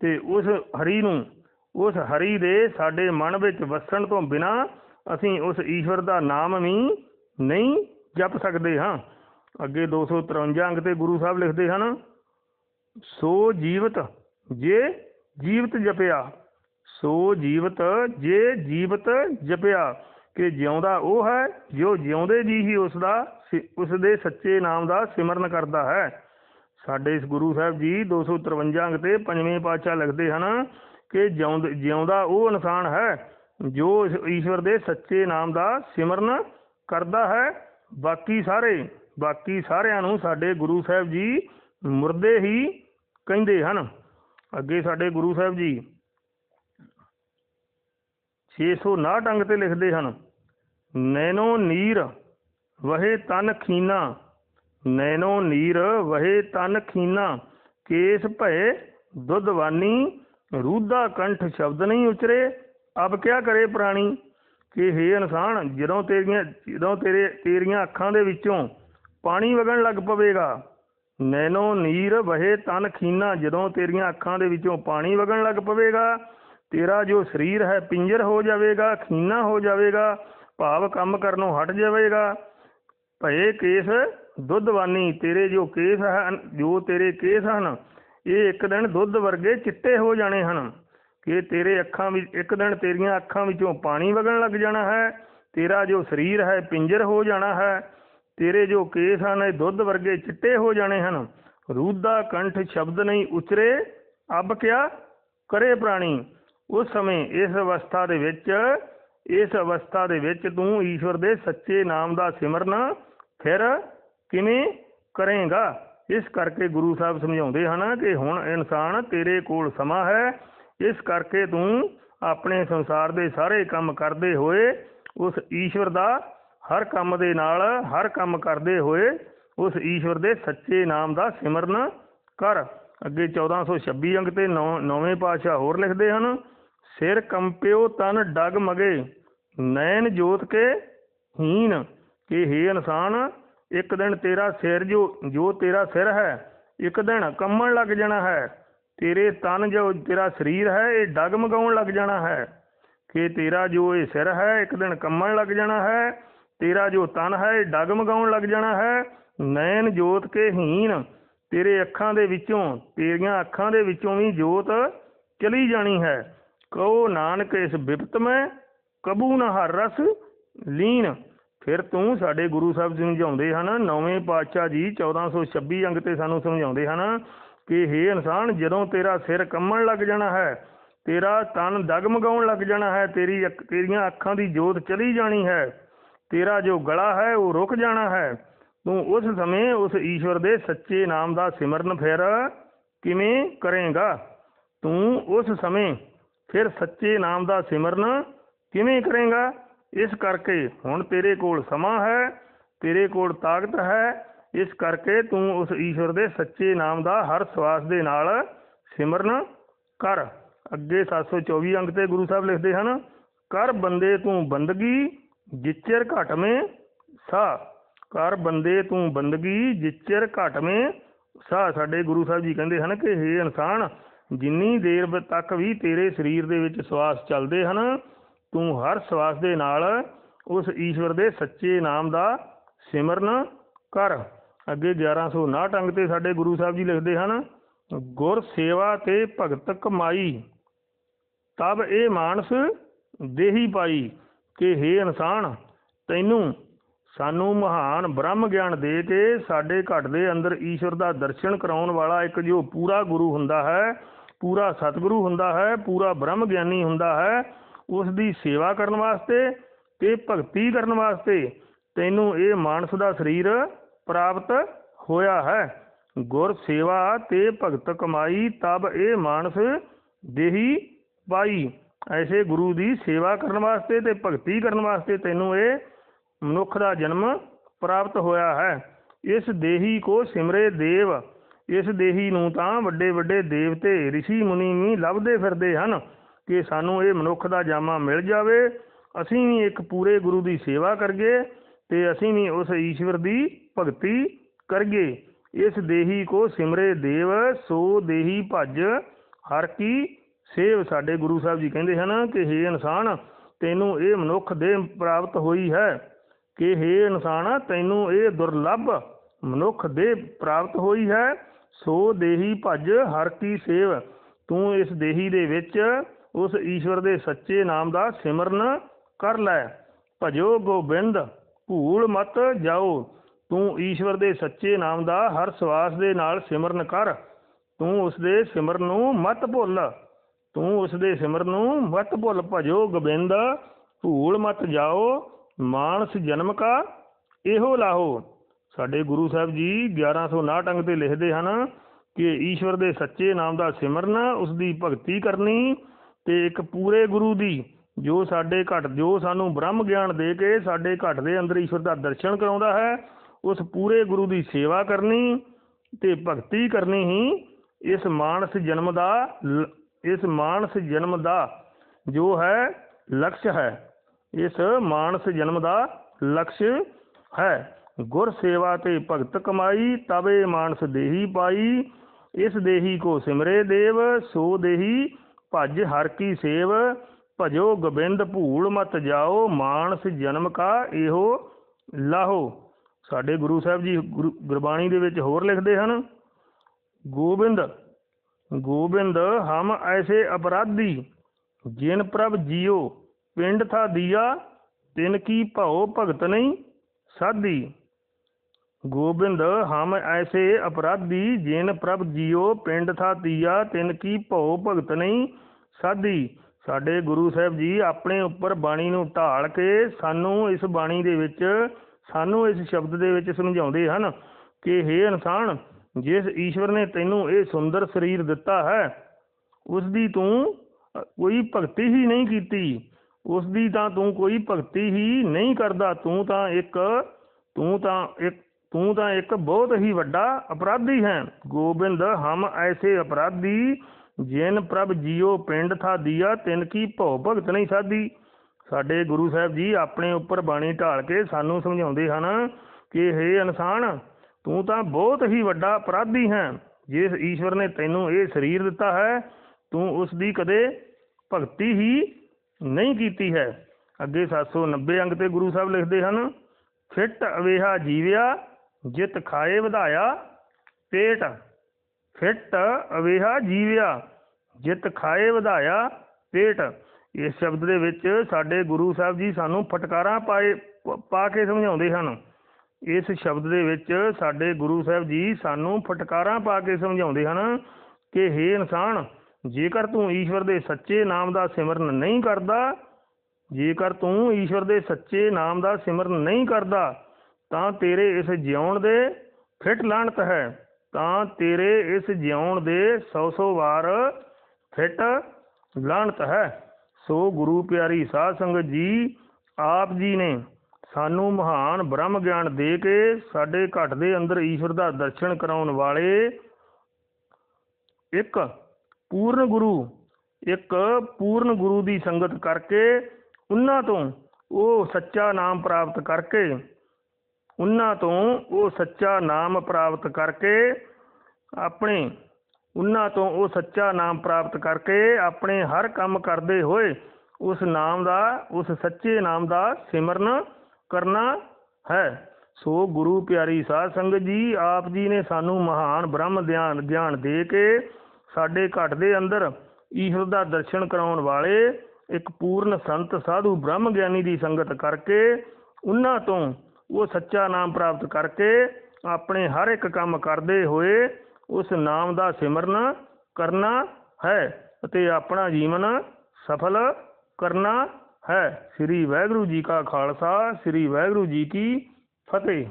ਤੇ ਉਸ ਹਰੀ ਨੂੰ, ਉਸ ਹਰੀ ਦੇ ਸਾਡੇ ਮਨ ਵਿੱਚ ਵਸਣ ਤੋਂ ਬਿਨਾ ਅਸੀਂ ਉਸ ਈਸ਼ਵਰ ਦਾ ਨਾਮ ਵੀ ਨਹੀਂ ਜਪ ਸਕਦੇ ਹਾਂ। ਅੱਗੇ 253 ਅੰਗ ਤੇ ਗੁਰੂ ਸਾਹਿਬ ਲਿਖਦੇ ਹਨ, ਸੋ ਜੀਵਤ ਜੇ ਜੀਵਤ ਜਪਿਆ, ਸੋ ਜੀਵਤ ਜੇ ਜੀਵਤ ਜਪਿਆ। ਕਿ ਜਿਉਂਦਾ ਉਹ ਹੈ, ਜੋ ਜਿਉਂਦੇ ਜੀ ਹੀ ਉਸ ਦਾ ਸਿ- ਉਸ ਦੇ ਸੱਚੇ ਨਾਮ ਦਾ ਸਿਮਰਨ ਕਰਦਾ ਹੈ। ਸਾਡੇ ਇਸ ਗੁਰੂ ਸਾਹਿਬ ਜੀ 253 ਅੰਗ ਤੇ ਪੰਜਵੇਂ ਪਾਤਸ਼ਾਹ ਲਿਖਦੇ ਹਨ ਕਿ ਜਿਉਂਦ- ਜਿਉਂਦਾ ਉਹ ਇਨਸਾਨ ਹੈ, ਜੋ ਈਸ਼ਵਰ ਦੇ ਸੱਚੇ ਨਾਮ ਦਾ ਸਿਮਰਨ ਕਰਦਾ ਹੈ। ਬਾਕੀ ਸਾਰੇ, ਬਾਕੀ ਸਾਰਿਆਂ ਨੂੰ ਸਾਡੇ ਗੁਰੂ ਸਾਹਿਬ ਜੀ ਮੁਰਦੇ ਹੀ ਕਹਿੰਦੇ ਹਨ। ਅੱਗੇ ਸਾਡੇ ਗੁਰੂ ਸਾਹਿਬ ਜੀ 659 ਅੰਗ ਤੇ ਲਿਖਦੇ ਹਨ। ਨੈਨੋ ਨੀਰ ਵਹੇ ਤਨ ਖੀਨਾ। ਨੈਨੋ ਨੀਰ ਵਹੇ ਤਨ ਖੀਨਾ। ਕੇਸ ਭਏ ਦੁੱਧਵਾਨੀ ਰੂਦਾ ਕੰਠ ਸ਼ਬਦ ਨਹੀਂ ਉਚਰੇ। ਅਬ ਕਿਆ ਕਰੇ ਪ੍ਰਾਣੀ? ਕਿ ਹੇ ਇਨਸਾਨ, ਜਦੋਂ ਤੇਰੀਆਂ, ਜਦੋਂ ਤੇਰੇ, ਤੇਰੀਆਂ ਅੱਖਾਂ ਦੇ ਵਿੱਚੋਂ ਪਾਣੀ ਵਗਣ ਲੱਗ ਪਵੇਗਾ ਨੈਨੋ ਨੀਰ ਵਹੇ ਤਨ ਖੀਨਾ, ਜਦੋਂ ਤੇਰੀਆਂ ਅੱਖਾਂ ਦੇ ਵਿੱਚੋਂ ਪਾਣੀ ਵਗਣ ਲੱਗ ਪਵੇਗਾ, ਤੇਰਾ ਜੋ ਸਰੀਰ ਹੈ ਪਿੰਜਰ ਹੋ ਜਾਵੇਗਾ, ਖੀਨਾ ਹੋ ਜਾਵੇਗਾ ਭਾਵ ਕੰਮ ਕਰਨੋਂ ਹਟ ਜਾਵੇਗਾ। ਭਏ ਕੇਸ ਦੁੱਧਵਾਨੀ ਤੇਰੇ ਜੋ ਕੇਸ ਹਨ, ਜੋ ਤੇਰੇ ਕੇਸ ਹਨ, ਇਹ ਇੱਕ ਦਿਨ ਦੁੱਧ ਵਰਗੇ ਚਿੱਟੇ ਹੋ ਜਾਣੇ ਹਨ। ਕਿ ਤੇਰੇ ਅੱਖਾਂ ਵਿੱਚ, ਇੱਕ ਦਿਨ ਤੇਰੀਆਂ ਅੱਖਾਂ ਵਿੱਚੋਂ ਪਾਣੀ ਵਗਣ ਲੱਗ ਜਾਣਾ ਹੈ, ਤੇਰਾ ਜੋ ਸਰੀਰ ਹੈ ਪਿੰਜਰ ਹੋ ਜਾਣਾ ਹੈ, ਤੇਰੇ ਜੋ ਕੇਸ ਹਨ, ਇਹ ਦੁੱਧ ਵਰਗੇ ਚਿੱਟੇ ਹੋ ਜਾਣੇ ਹਨ। ਰੂਦਾ ਕੰਠ ਸ਼ਬਦ ਨਹੀਂ ਉਚਰੇ, ਅਬ ਕਿਆ ਕਰੇ ਪ੍ਰਾਣੀ। ਉਸ ਸਮੇਂ ਇਸ ਅਵਸਥਾ ਦੇ ਵਿੱਚ ਇਸ ਅਵਸਥਾ ਦੇ ਵਿੱਚ ਤੂੰ ਈਸ਼ਵਰ ਦੇ ਸੱਚੇ ਨਾਮ ਦਾ ਸਿਮਰਨ ਫਿਰ ਕਿਵੇਂ ਕਰੇਗਾ? ਇਸ ਕਰਕੇ ਗੁਰੂ ਸਾਹਿਬ ਸਮਝਾਉਂਦੇ ਹਨ ਕਿ ਹੁਣ ਇਨਸਾਨ ਤੇਰੇ ਕੋਲ ਸਮਾਂ ਹੈ। ਇਸ ਕਰਕੇ ਤੂੰ ਆਪਣੇ ਸੰਸਾਰ ਦੇ ਸਾਰੇ ਕੰਮ ਕਰਦੇ ਹੋਏ ਉਸ ਈਸ਼ਵਰ ਦਾ ਹਰ ਕੰਮ ਦੇ ਨਾਲ ਹਰ ਕੰਮ ਕਰਦੇ ਹੋਏ ਉਸ ਈਸ਼ਵਰ ਦੇ ਸੱਚੇ ਨਾਮ ਦਾ ਸਿਮਰਨ ਕਰ। ਅੱਗੇ 1426 ਅੰਕ ਤੇ ਨੌਵੇਂ ਪਾਤਸ਼ਾਹ ਹੋਰ ਲਿਖਦੇ ਹਨ ਸਿਰ ਕੰਪਿਓ ਤਨ ਡਗ ਮਗੇ, ਨੈਣ ਜੋਤ ਕੇ ਹੀਨ ਕਿ ਹੇ ਇਨਸਾਨ, ਇੱਕ ਦਿਨ ਤੇਰਾ ਸਿਰ ਜੋ ਜੋ ਤੇਰਾ ਸਿਰ ਹੈ, ਇੱਕ ਦਿਨ ਕੰਮਣ ਲੱਗ ਜਾਣਾ ਹੈ। ਤੇਰੇ ਤਨ ਜੋ ਤੇਰਾ ਸਰੀਰ ਹੈ, ਇਹ ਡਗ ਮਗਾਉਣ ਲੱਗ ਜਾਣਾ ਹੈ। ਕਿ ਤੇਰਾ ਜੋ ਇਹ ਸਿਰ ਹੈ, ਇੱਕ ਦਿਨ ਕੰਮਣ ਲੱਗ ਜਾਣਾ ਹੈ। ਤੇਰਾ ਜੋ ਤਨ ਹੈ, ਇਹ ਡਗ ਮਗਾਉਣ ਲੱਗ ਜਾਣਾ ਹੈ। ਨੈਣ ਜੋਤ ਕੇ ਹੀਨ ਤੇਰੇ ਅੱਖਾਂ ਦੇ ਵਿੱਚੋਂ, ਤੇਰੀਆਂ ਅੱਖਾਂ ਦੇ ਵਿੱਚੋਂ ਵੀ ਜੋਤ ਚਲੀ ਜਾਣੀ ਹੈ। ਕਹੋ ਨਾਨਕ ਇਸ ਬਿਪਤ ਮੈਂ, ਕਬੂ ਨਾ ਹਰ ਰਸ ਲੀਨ। ਫਿਰ ਤੂੰ ਸਾਡੇ ਗੁਰੂ ਸਾਹਿਬ ਸਮਝਾਉਂਦੇ ਹਨ, ਨੌਵੇਂ ਪਾਤਸ਼ਾਹ ਜੀ 1426 ਅੰਗ ਤੇ ਸਾਨੂੰ ਸਮਝਾਉਂਦੇ ਹਨ ਕਿ ਹੇ ਇਨਸਾਨ, ਜਦੋਂ ਤੇਰਾ ਸਿਰ ਕੰਮਣ ਲੱਗ ਜਾਣਾ ਹੈ, ਤੇਰਾ ਤਨ ਡਗਮਗਾਉਣ ਲੱਗ ਜਾਣਾ ਹੈ, ਤੇਰੀ ਅੱਖ- ਤੇਰੀਆਂ ਅੱਖਾਂ ਦੀ ਜੋਤ ਚਲੀ ਜਾਣੀ ਹੈ, ਤੇਰਾ ਜੋ ਗਲਾ ਹੈ ਉਹ ਰੁਕ ਜਾਣਾ ਹੈ, ਤੂੰ ਉਸ ਸਮੇਂ ਉਸ ਈਸ਼ਵਰ ਦੇ ਸੱਚੇ ਨਾਮ ਦਾ ਸਿਮਰਨ ਫਿਰ ਕਿਵੇਂ ਕਰੇਗਾ? ਤੂੰ ਉਸ ਸਮੇਂ ਫਿਰ ਸੱਚੇ ਨਾਮ ਦਾ ਸਿਮਰਨ ਕਿਵੇਂ ਕਰੇਗਾ? ਇਸ ਕਰਕੇ ਹੁਣ ਤੇਰੇ ਕੋਲ ਸਮਾਂ ਹੈ, ਤੇਰੇ ਕੋਲ ਤਾਕਤ ਹੈ, ਇਸ ਕਰਕੇ ਤੂੰ ਉਸ ਈਸ਼ਵਰ ਦੇ ਸੱਚੇ ਨਾਮ ਦਾ ਹਰ ਸਵਾਸ ਦੇ ਨਾਲ ਸਿਮਰਨ ਕਰ। ਅੱਗੇ 724 ਅੰਕ ਤੇ ਗੁਰੂ ਸਾਹਿਬ ਲਿਖਦੇ ਹਨ, ਕਰ ਬੰਦੇ ਤੂੰ ਬੰਦਗੀ, ਜਿਚਰ ਘਟਵੇਂ ਸਾ। ਕਰ ਬੰਦੇ ਤੂੰ ਬੰਦਗੀ, ਜਿਚਰ ਘਟਵੇਂ ਸਾ। ਸਾਡੇ ਗੁਰੂ ਸਾਹਿਬ ਜੀ ਕਹਿੰਦੇ ਹਨ ਕਿ, ਹੇ ਇਨਸਾਨ ਜਿੰਨੀ ਦੇਰ ਤੱਕ ਵੀ ਤੇਰੇ ਸਰੀਰ ਦੇ ਵਿੱਚ ਸਵਾਸ ਚੱਲਦੇ ਹਨ, ਤੂੰ ਹਰ ਸਵਾਸ ਦੇ ਨਾਲ ਉਸ ਈਸ਼ਵਰ ਦੇ ਸੱਚੇ ਨਾਮ ਦਾ ਸਿਮਰਨ ਕਰ। ਅੱਗੇ 1159 ਅੰਗ ਤੇ ਸਾਡੇ ਗੁਰੂ ਸਾਹਿਬ ਜੀ ਲਿਖਦੇ ਹਨ, ਗੁਰ ਸੇਵਾ ਤੇ ਭਗਤ ਕਮਾਈ, ਤਬ ਇਹ ਮਾਨਸ ਦੇਹੀ ਪਾਈ ਕਿ ਹੇ ਇਨਸਾਨ, ਤੈਨੂੰ ਸਾਨੂੰ ਮਹਾਨ ਬ੍ਰਹਮ ਗਿਆਨ ਦੇ ਕੇ ਸਾਡੇ ਘਟ ਦੇ ਅੰਦਰ ਈਸ਼ਵਰ ਦਾ ਦਰਸ਼ਨ ਕਰਾਉਣ ਵਾਲਾ ਇੱਕ ਜੋ ਪੂਰਾ ਗੁਰੂ ਹੁੰਦਾ ਹੈ ਪੂਰਾ ਸਤਿਗੁਰੂ ਹੁੰਦਾ ਹੈ, ਪੂਰਾ ਬ੍ਰਹਮ ਗਿਆਨੀ ਹੁੰਦਾ ਹੈ ਉਸ ਦੀ ਸੇਵਾ ਕਰਨ ਵਾਸਤੇ ਤੇ ਭਗਤੀ ਕਰਨ ਵਾਸਤੇ ਤੈਨੂੰ ਇਹ ਮਾਨਸ ਦਾ ਸਰੀਰ ਪ੍ਰਾਪਤ ਹੋਇਆ ਹੈ। ਗੁਰ ਸੇਵਾ ਤੇ ਭਗਤ ਕਮਾਈ ਤਬ ਇਹ ਮਾਨਸ ਦੇਹੀ ਪਾਈ। ਐਸੇ ਗੁਰੂ ਦੀ ਸੇਵਾ ਕਰਨ ਵਾਸਤੇ ਤੇ ਭਗਤੀ ਕਰਨ ਵਾਸਤੇ ਤੈਨੂੰ ਇਹ ਮਨੁੱਖ ਦਾ ਜਨਮ ਪ੍ਰਾਪਤ ਹੋਇਆ ਹੈ। ਇਸ ਦੇਹੀ ਕੋ ਸਿਮਰੇ ਦੇਵ ਇਸ ਦੇਹੀ ਨੂੰ ਤਾਂ ਵੱਡੇ ਵੱਡੇ ਦੇਵਤੇ ઋષਿ ਮੁਨੀ ਵੀ ਲੱਭਦੇ ਫਿਰਦੇ ਹਨ ਕਿ ਸਾਨੂੰ ਇਹ ਮਨੁੱਖ ਦਾ ਜਾਮਾ ਮਿਲ ਜਾਵੇ। ਅਸੀਂ ਵੀ ਇੱਕ ਪੂਰੇ ਗੁਰੂ ਦੀ ਸੇਵਾ ਕਰੀਏ ਤੇ ਅਸੀਂ ਵੀ ਉਸ ਈਸ਼ਵਰ ਦੀ ਭਗਤੀ ਕਰੀਏ ਇਸ ਦੇਹੀ ਕੋ ਸਿਮਰੇ ਦੇਵ, ਸੋ ਦੇਹੀ ਭਜ। ਹਰ ਕੀ ਸੇਵ ਸਾਡੇ ਗੁਰੂ ਸਾਹਿਬ ਜੀ ਕਹਿੰਦੇ ਹਨ ਕਿ ਹੇ ਇਨਸਾਨ, ਤੈਨੂੰ ਇਹ ਮਨੁੱਖ ਦੇ ਪ੍ਰਾਪਤ ਹੋਈ ਹੈ ਕਿ ਹੇ ਇਨਸਾਨ, ਤੈਨੂੰ ਇਹ ਦੁਰਲੱਭ ਮਨੁੱਖ ਦੇ ਪ੍ਰਾਪਤ ਹੋਈ ਹੈ। ਸੋ ਦੇਹੀ ਭਜ ਹਰ ਕੀ ਸੇਵ। ਤੂੰ ਇਸ ਦੇਹੀ ਦੇ ਵਿੱਚ ਉਸ ਈਸ਼ਵਰ ਦੇ ਸੱਚੇ ਨਾਮ ਦਾ ਸਿਮਰਨ ਕਰ ਲੈ। ਭਜੋ ਗੋਬਿੰਦ, ਭੂਲ ਮਤ ਜਾਓ। ਤੂੰ ਈਸ਼ਵਰ ਦੇ ਸੱਚੇ ਨਾਮ ਦਾ ਹਰ ਸਵਾਸ ਦੇ ਨਾਲ ਸਿਮਰਨ ਕਰ। ਤੂੰ ਉਸ ਦੇ ਸਿਮਰਨ ਨੂੰ ਮਤ ਭੁੱਲ। ਤੂੰ ਉਸ ਦੇ ਸਿਮਰਨ ਨੂੰ ਮਤ ਭੁੱਲ। ਭਜੋ ਗੋਬਿੰਦ, ਭੂਲ ਮਤ ਜਾਓ। ਮਾਨਸ ਜਨਮ ਕਾ ਇਹੋ ਲਾਹੋ। ਸਾਡੇ ਗੁਰੂ ਸਾਹਿਬ ਜੀ 1159 ਅੰਗ ਤੇ ਲਿਖਦੇ ਹਨ ਕਿ ਈਸ਼ਵਰ ਦੇ ਸੱਚੇ ਨਾਮ ਦਾ ਸਿਮਰਨ ਉਸ ਦੀ ਭਗਤੀ ਕਰਨੀ ਤੇ ਇੱਕ ਪੂਰੇ ਗੁਰੂ ਦੀ, ਜੋ ਸਾਡੇ ਘਟ, ਜੋ ਸਾਨੂੰ ਬ੍ਰਹਮ ਗਿਆਨ ਦੇ ਕੇ ਸਾਡੇ ਘਟ ਦੇ ਅੰਦਰ ਈਸ਼ਵਰ ਦਾ ਦਰਸ਼ਨ ਕਰਾਉਂਦਾ ਹੈ, ਉਸ ਪੂਰੇ ਗੁਰੂ ਦੀ ਸੇਵਾ ਕਰਨੀ ਤੇ ਭਗਤੀ ਕਰਨੀ ਹੀ ਇਸ ਮਾਨਸ ਜਨਮ ਦਾ ਲ- ਇਸ ਮਾਨਸ ਜਨਮ ਦਾ ਜੋ ਹੈ ਲਕਸ਼ ਹੈ। ਇਸ ਮਾਨਸ ਜਨਮ ਦਾ ਲਕਸ਼ ਹੈ। ਗੁਰ ਸੇਵਾ ਤੇ ਭਗਤ ਕਮਾਈ, ਤਵੇ ਮਾਨਸ ਦੇਹੀ ਪਾਈ, ਇਸ ਦੇਹੀ ਕੋ ਸਿਮਰੇ ਦੇਵ, ਸੋ ਦੇਹੀ ਭਜ ਹਰ ਕੀ ਸੇਵ, ਭਜੋ ਗੋਬਿੰਦ ਭੂਲ ਮਤ ਜਾਓ, ਮਾਨਸ ਜਨਮ ਕਾ ਇਹੋ ਲਾਹੋ। ਸਾਡੇ ਗੁਰੂ ਸਾਹਿਬ ਜੀ ਗੁਰੂ- ਗੁਰਬਾਣੀ ਦੇ ਵਿੱਚ ਹੋਰ ਲਿਖਦੇ ਹਨ, ਗੋਬਿੰਦ ਗੋਬਿੰਦ ਹਮ ਐਸੇ ਅਪਰਾਧੀ, ਜਿਨ ਪ੍ਰਭ ਜੀਓ, ਪਿੰਡ ਥਾ ਦੀਆ, ਤਿਨ ਕੀ ਭਉ ਭਗਤ ਨਹੀਂ ਸਾਧੀ। ਗੋਬਿੰਦ, ਹਮ ਐਸੇ ਅਪਰਾਧੀ ਜਿਨ ਪ੍ਰਭ ਜੀਓ ਪਿੰਡ ਥਾ ਦੀਆ ਤਿਨ ਕੀ ਭਉ ਭਗਤ ਨਹੀਂ ਸਾਧੀ। ਸਾਡੇ ਗੁਰੂ ਸਾਹਿਬ ਜੀ ਆਪਣੇ ਉੱਪਰ ਬਾਣੀ ਨੂੰ ਢਾਲ ਕੇ ਸਾਨੂੰ ਇਸ ਬਾਣੀ ਦੇ ਵਿੱਚ, ਸਾਨੂੰ ਇਸ ਸ਼ਬਦ ਦੇ ਵਿੱਚ ਸਮਝਾਉਂਦੇ ਹਨ ਕਿ हे ਇਨਸਾਨ, ਜਿਸ ਈਸ਼ਵਰ ਨੇ ਤੈਨੂੰ ਇਹ ਸੁੰਦਰ ਸਰੀਰ ਦਿੱਤਾ ਹੈ ਉਸ ਦੀ ਤੂੰ ਕੋਈ ਭਗਤੀ ਹੀ ਨਹੀਂ ਕੀਤੀ। ਉਸ ਦੀ ਤਾਂ ਤੂੰ ਕੋਈ ਭਗਤੀ ਹੀ ਨਹੀਂ ਕਰਦਾ। ਤੂੰ ਤਾਂ ਇੱਕ, ਤੂੰ ਤਾਂ ਇੱਕ ਤੂੰ ਤਾਂ ਇੱਕ ਬਹੁਤ ਹੀ ਵੱਡਾ ਅਪਰਾਧੀ ਹੈ। ਗੋਬਿੰਦ, ਹਮ ਐਸੇ ਅਪਰਾਧੀ, ਜਿਨ ਪ੍ਰਭ ਜੀਓ ਪਿੰਡ ਥਾ ਦੀਆ, ਤਿਨ ਕੀ ਭਉ ਭਗਤ ਨਹੀਂ ਸਾਧੀ। ਸਾਡੇ ਗੁਰੂ ਸਾਹਿਬ ਜੀ ਆਪਣੇ ਉੱਪਰ ਬਾਣੀ ਢਾਲ ਕੇ ਸਾਨੂੰ ਸਮਝਾਉਂਦੇ ਹਨ ਕਿ हे ਇਨਸਾਨ, ਤੂੰ ਤਾਂ ਬਹੁਤ ਹੀ ਵੱਡਾ ਅਪਰਾਧੀ ਹੈ। ਜਿਸ ਈਸ਼ਵਰ ਨੇ ਤੈਨੂੰ ਇਹ ਸਰੀਰ ਦਿੱਤਾ ਹੈ, ਤੂੰ ਉਸ ਦੀ ਕਦੇ ਭਗਤੀ ਹੀ ਨਹੀਂ ਕੀਤੀ ਹੈ। ਅੱਗੇ 790 ਅੰਗ ਤੇ ਗੁਰੂ ਸਾਹਿਬ ਲਿਖਦੇ ਹਨ, ਫਿੱਟ ਅਵੇਹਾ ਜੀਵਿਆ ਜਿਤ ਖਾਏ ਵਧਾਇਆ, ਪੇਟ ਫਿੱਟ ਅਵੇਹਾ ਜੀਵਿਆ। ਜਿਤ ਖਾਏ ਵਧਾਇਆ, ਪੇਟ। ਇਸ ਸ਼ਬਦ ਦੇ ਵਿੱਚ ਸਾਡੇ ਗੁਰੂ ਸਾਹਿਬ ਜੀ ਸਾਨੂੰ ਫਟਕਾਰਾਂ ਪਾਏ, ਪਾ ਕੇ ਸਮਝਾਉਂਦੇ ਹਨ। ਇਸ ਸ਼ਬਦ ਦੇ ਵਿੱਚ ਸਾਡੇ ਗੁਰੂ ਸਾਹਿਬ ਜੀ ਸਾਨੂੰ ਫਟਕਾਰਾਂ ਪਾ ਕੇ ਸਮਝਾਉਂਦੇ ਹਨ ਕਿ हे ਇਨਸਾਨ, ਜੇਕਰ ਤੂੰ ਈਸ਼ਵਰ ਦੇ ਸੱਚੇ ਨਾਮ ਦਾ ਸਿਮਰਨ ਨਹੀਂ ਕਰਦਾ, ਜੇਕਰ ਤੂੰ ਈਸ਼ਵਰ ਦੇ ਸੱਚੇ ਨਾਮ ਦਾ ਸਿਮਰਨ ਨਹੀਂ ਕਰਦਾ ਤਾਂ ਤੇਰੇ ਇਸ ਜਿਉਣ ਦੇ ਫਿੱਟ ਲਾਣਤ ਹੈ। ਤਾਂ ਤੇਰੇ ਇਸ ਜਿਉਣ ਦੇ 100-100 ਵਾਰ ਫਿੱਟ ਲਾਣਤ ਹੈ। ਸੋ ਗੁਰੂ ਪਿਆਰੀ ਸਾਧ ਸੰਗਤ ਜੀ, ਆਪ ਜੀ ਨੇ ਸਾਨੂੰ ਮਹਾਨ ਬ੍ਰਹਮ ਗਿਆਨ ਦੇ ਕੇ ਸਾਡੇ ਘਟ ਦੇ ਅੰਦਰ ਈਸ਼ਵਰ ਦਾ ਦਰਸ਼ਨ ਕਰਾਉਣ ਵਾਲੇ ਇੱਕ ਪੂਰਨ ਗੁਰੂ, ਇੱਕ ਪੂਰਨ ਗੁਰੂ ਦੀ ਸੰਗਤ ਕਰਕੇ, ਉਹਨਾਂ ਤੋਂ ਉਹ ਸੱਚਾ ਨਾਮ ਪ੍ਰਾਪਤ ਕਰਕੇ ਉਹਨਾਂ ਤੋਂ ਉਹ ਸੱਚਾ ਨਾਮ ਪ੍ਰਾਪਤ ਕਰਕੇ ਆਪਣੇ, ਉਹਨਾਂ ਤੋਂ ਉਹ ਸੱਚਾ ਨਾਮ ਪ੍ਰਾਪਤ ਕਰਕੇ ਆਪਣੇ ਹਰ ਕੰਮ ਕਰਦੇ ਹੋਏ ਉਸ ਨਾਮ ਦਾ, ਉਸ ਸੱਚੇ ਨਾਮ ਦਾ ਸਿਮਰਨ ਕਰਨਾ ਹੈ। ਸੋ ਗੁਰੂ ਪਿਆਰੀ ਸਾਧ ਸੰਗਤ ਜੀ, ਆਪ ਜੀ ਨੇ ਸਾਨੂੰ ਮਹਾਨ ਬ੍ਰਹਮ ਗਿਆਨ ਗਿਆਨ ਦੇ ਕੇ ਸਾਡੇ ਘਟ ਦੇ ਅੰਦਰ ਈਸ਼ਵਰ ਦਾ ਦਰਸ਼ਨ ਕਰਾਉਣ ਵਾਲੇ ਇੱਕ ਪੂਰਨ ਸੰਤ, ਸਾਧੂ ਬ੍ਰਹਮ ਗਿਆਨੀ ਦੀ ਸੰਗਤ ਕਰਕੇ ਉਹਨਾਂ ਤੋਂ ਉਹ ਸੱਚਾ ਨਾਮ ਪ੍ਰਾਪਤ ਕਰਕੇ ਆਪਣੇ ਹਰ ਇੱਕ ਕੰਮ ਕਰਦੇ ਹੋਏ ਉਸ ਨਾਮ ਦਾ ਸਿਮਰਨ ਕਰਨਾ ਹੈ ਅਤੇ ਆਪਣਾ ਜੀਵਨ ਸਫਲ ਕਰਨਾ ਹੈ। ਸ੍ਰੀ ਵਾਹਿਗੁਰੂ ਜੀ ਕਾ ਖਾਲਸਾ, ਸ੍ਰੀ ਵਾਹਿਗੁਰੂ ਜੀ ਕੀ ਫਤਿਹ।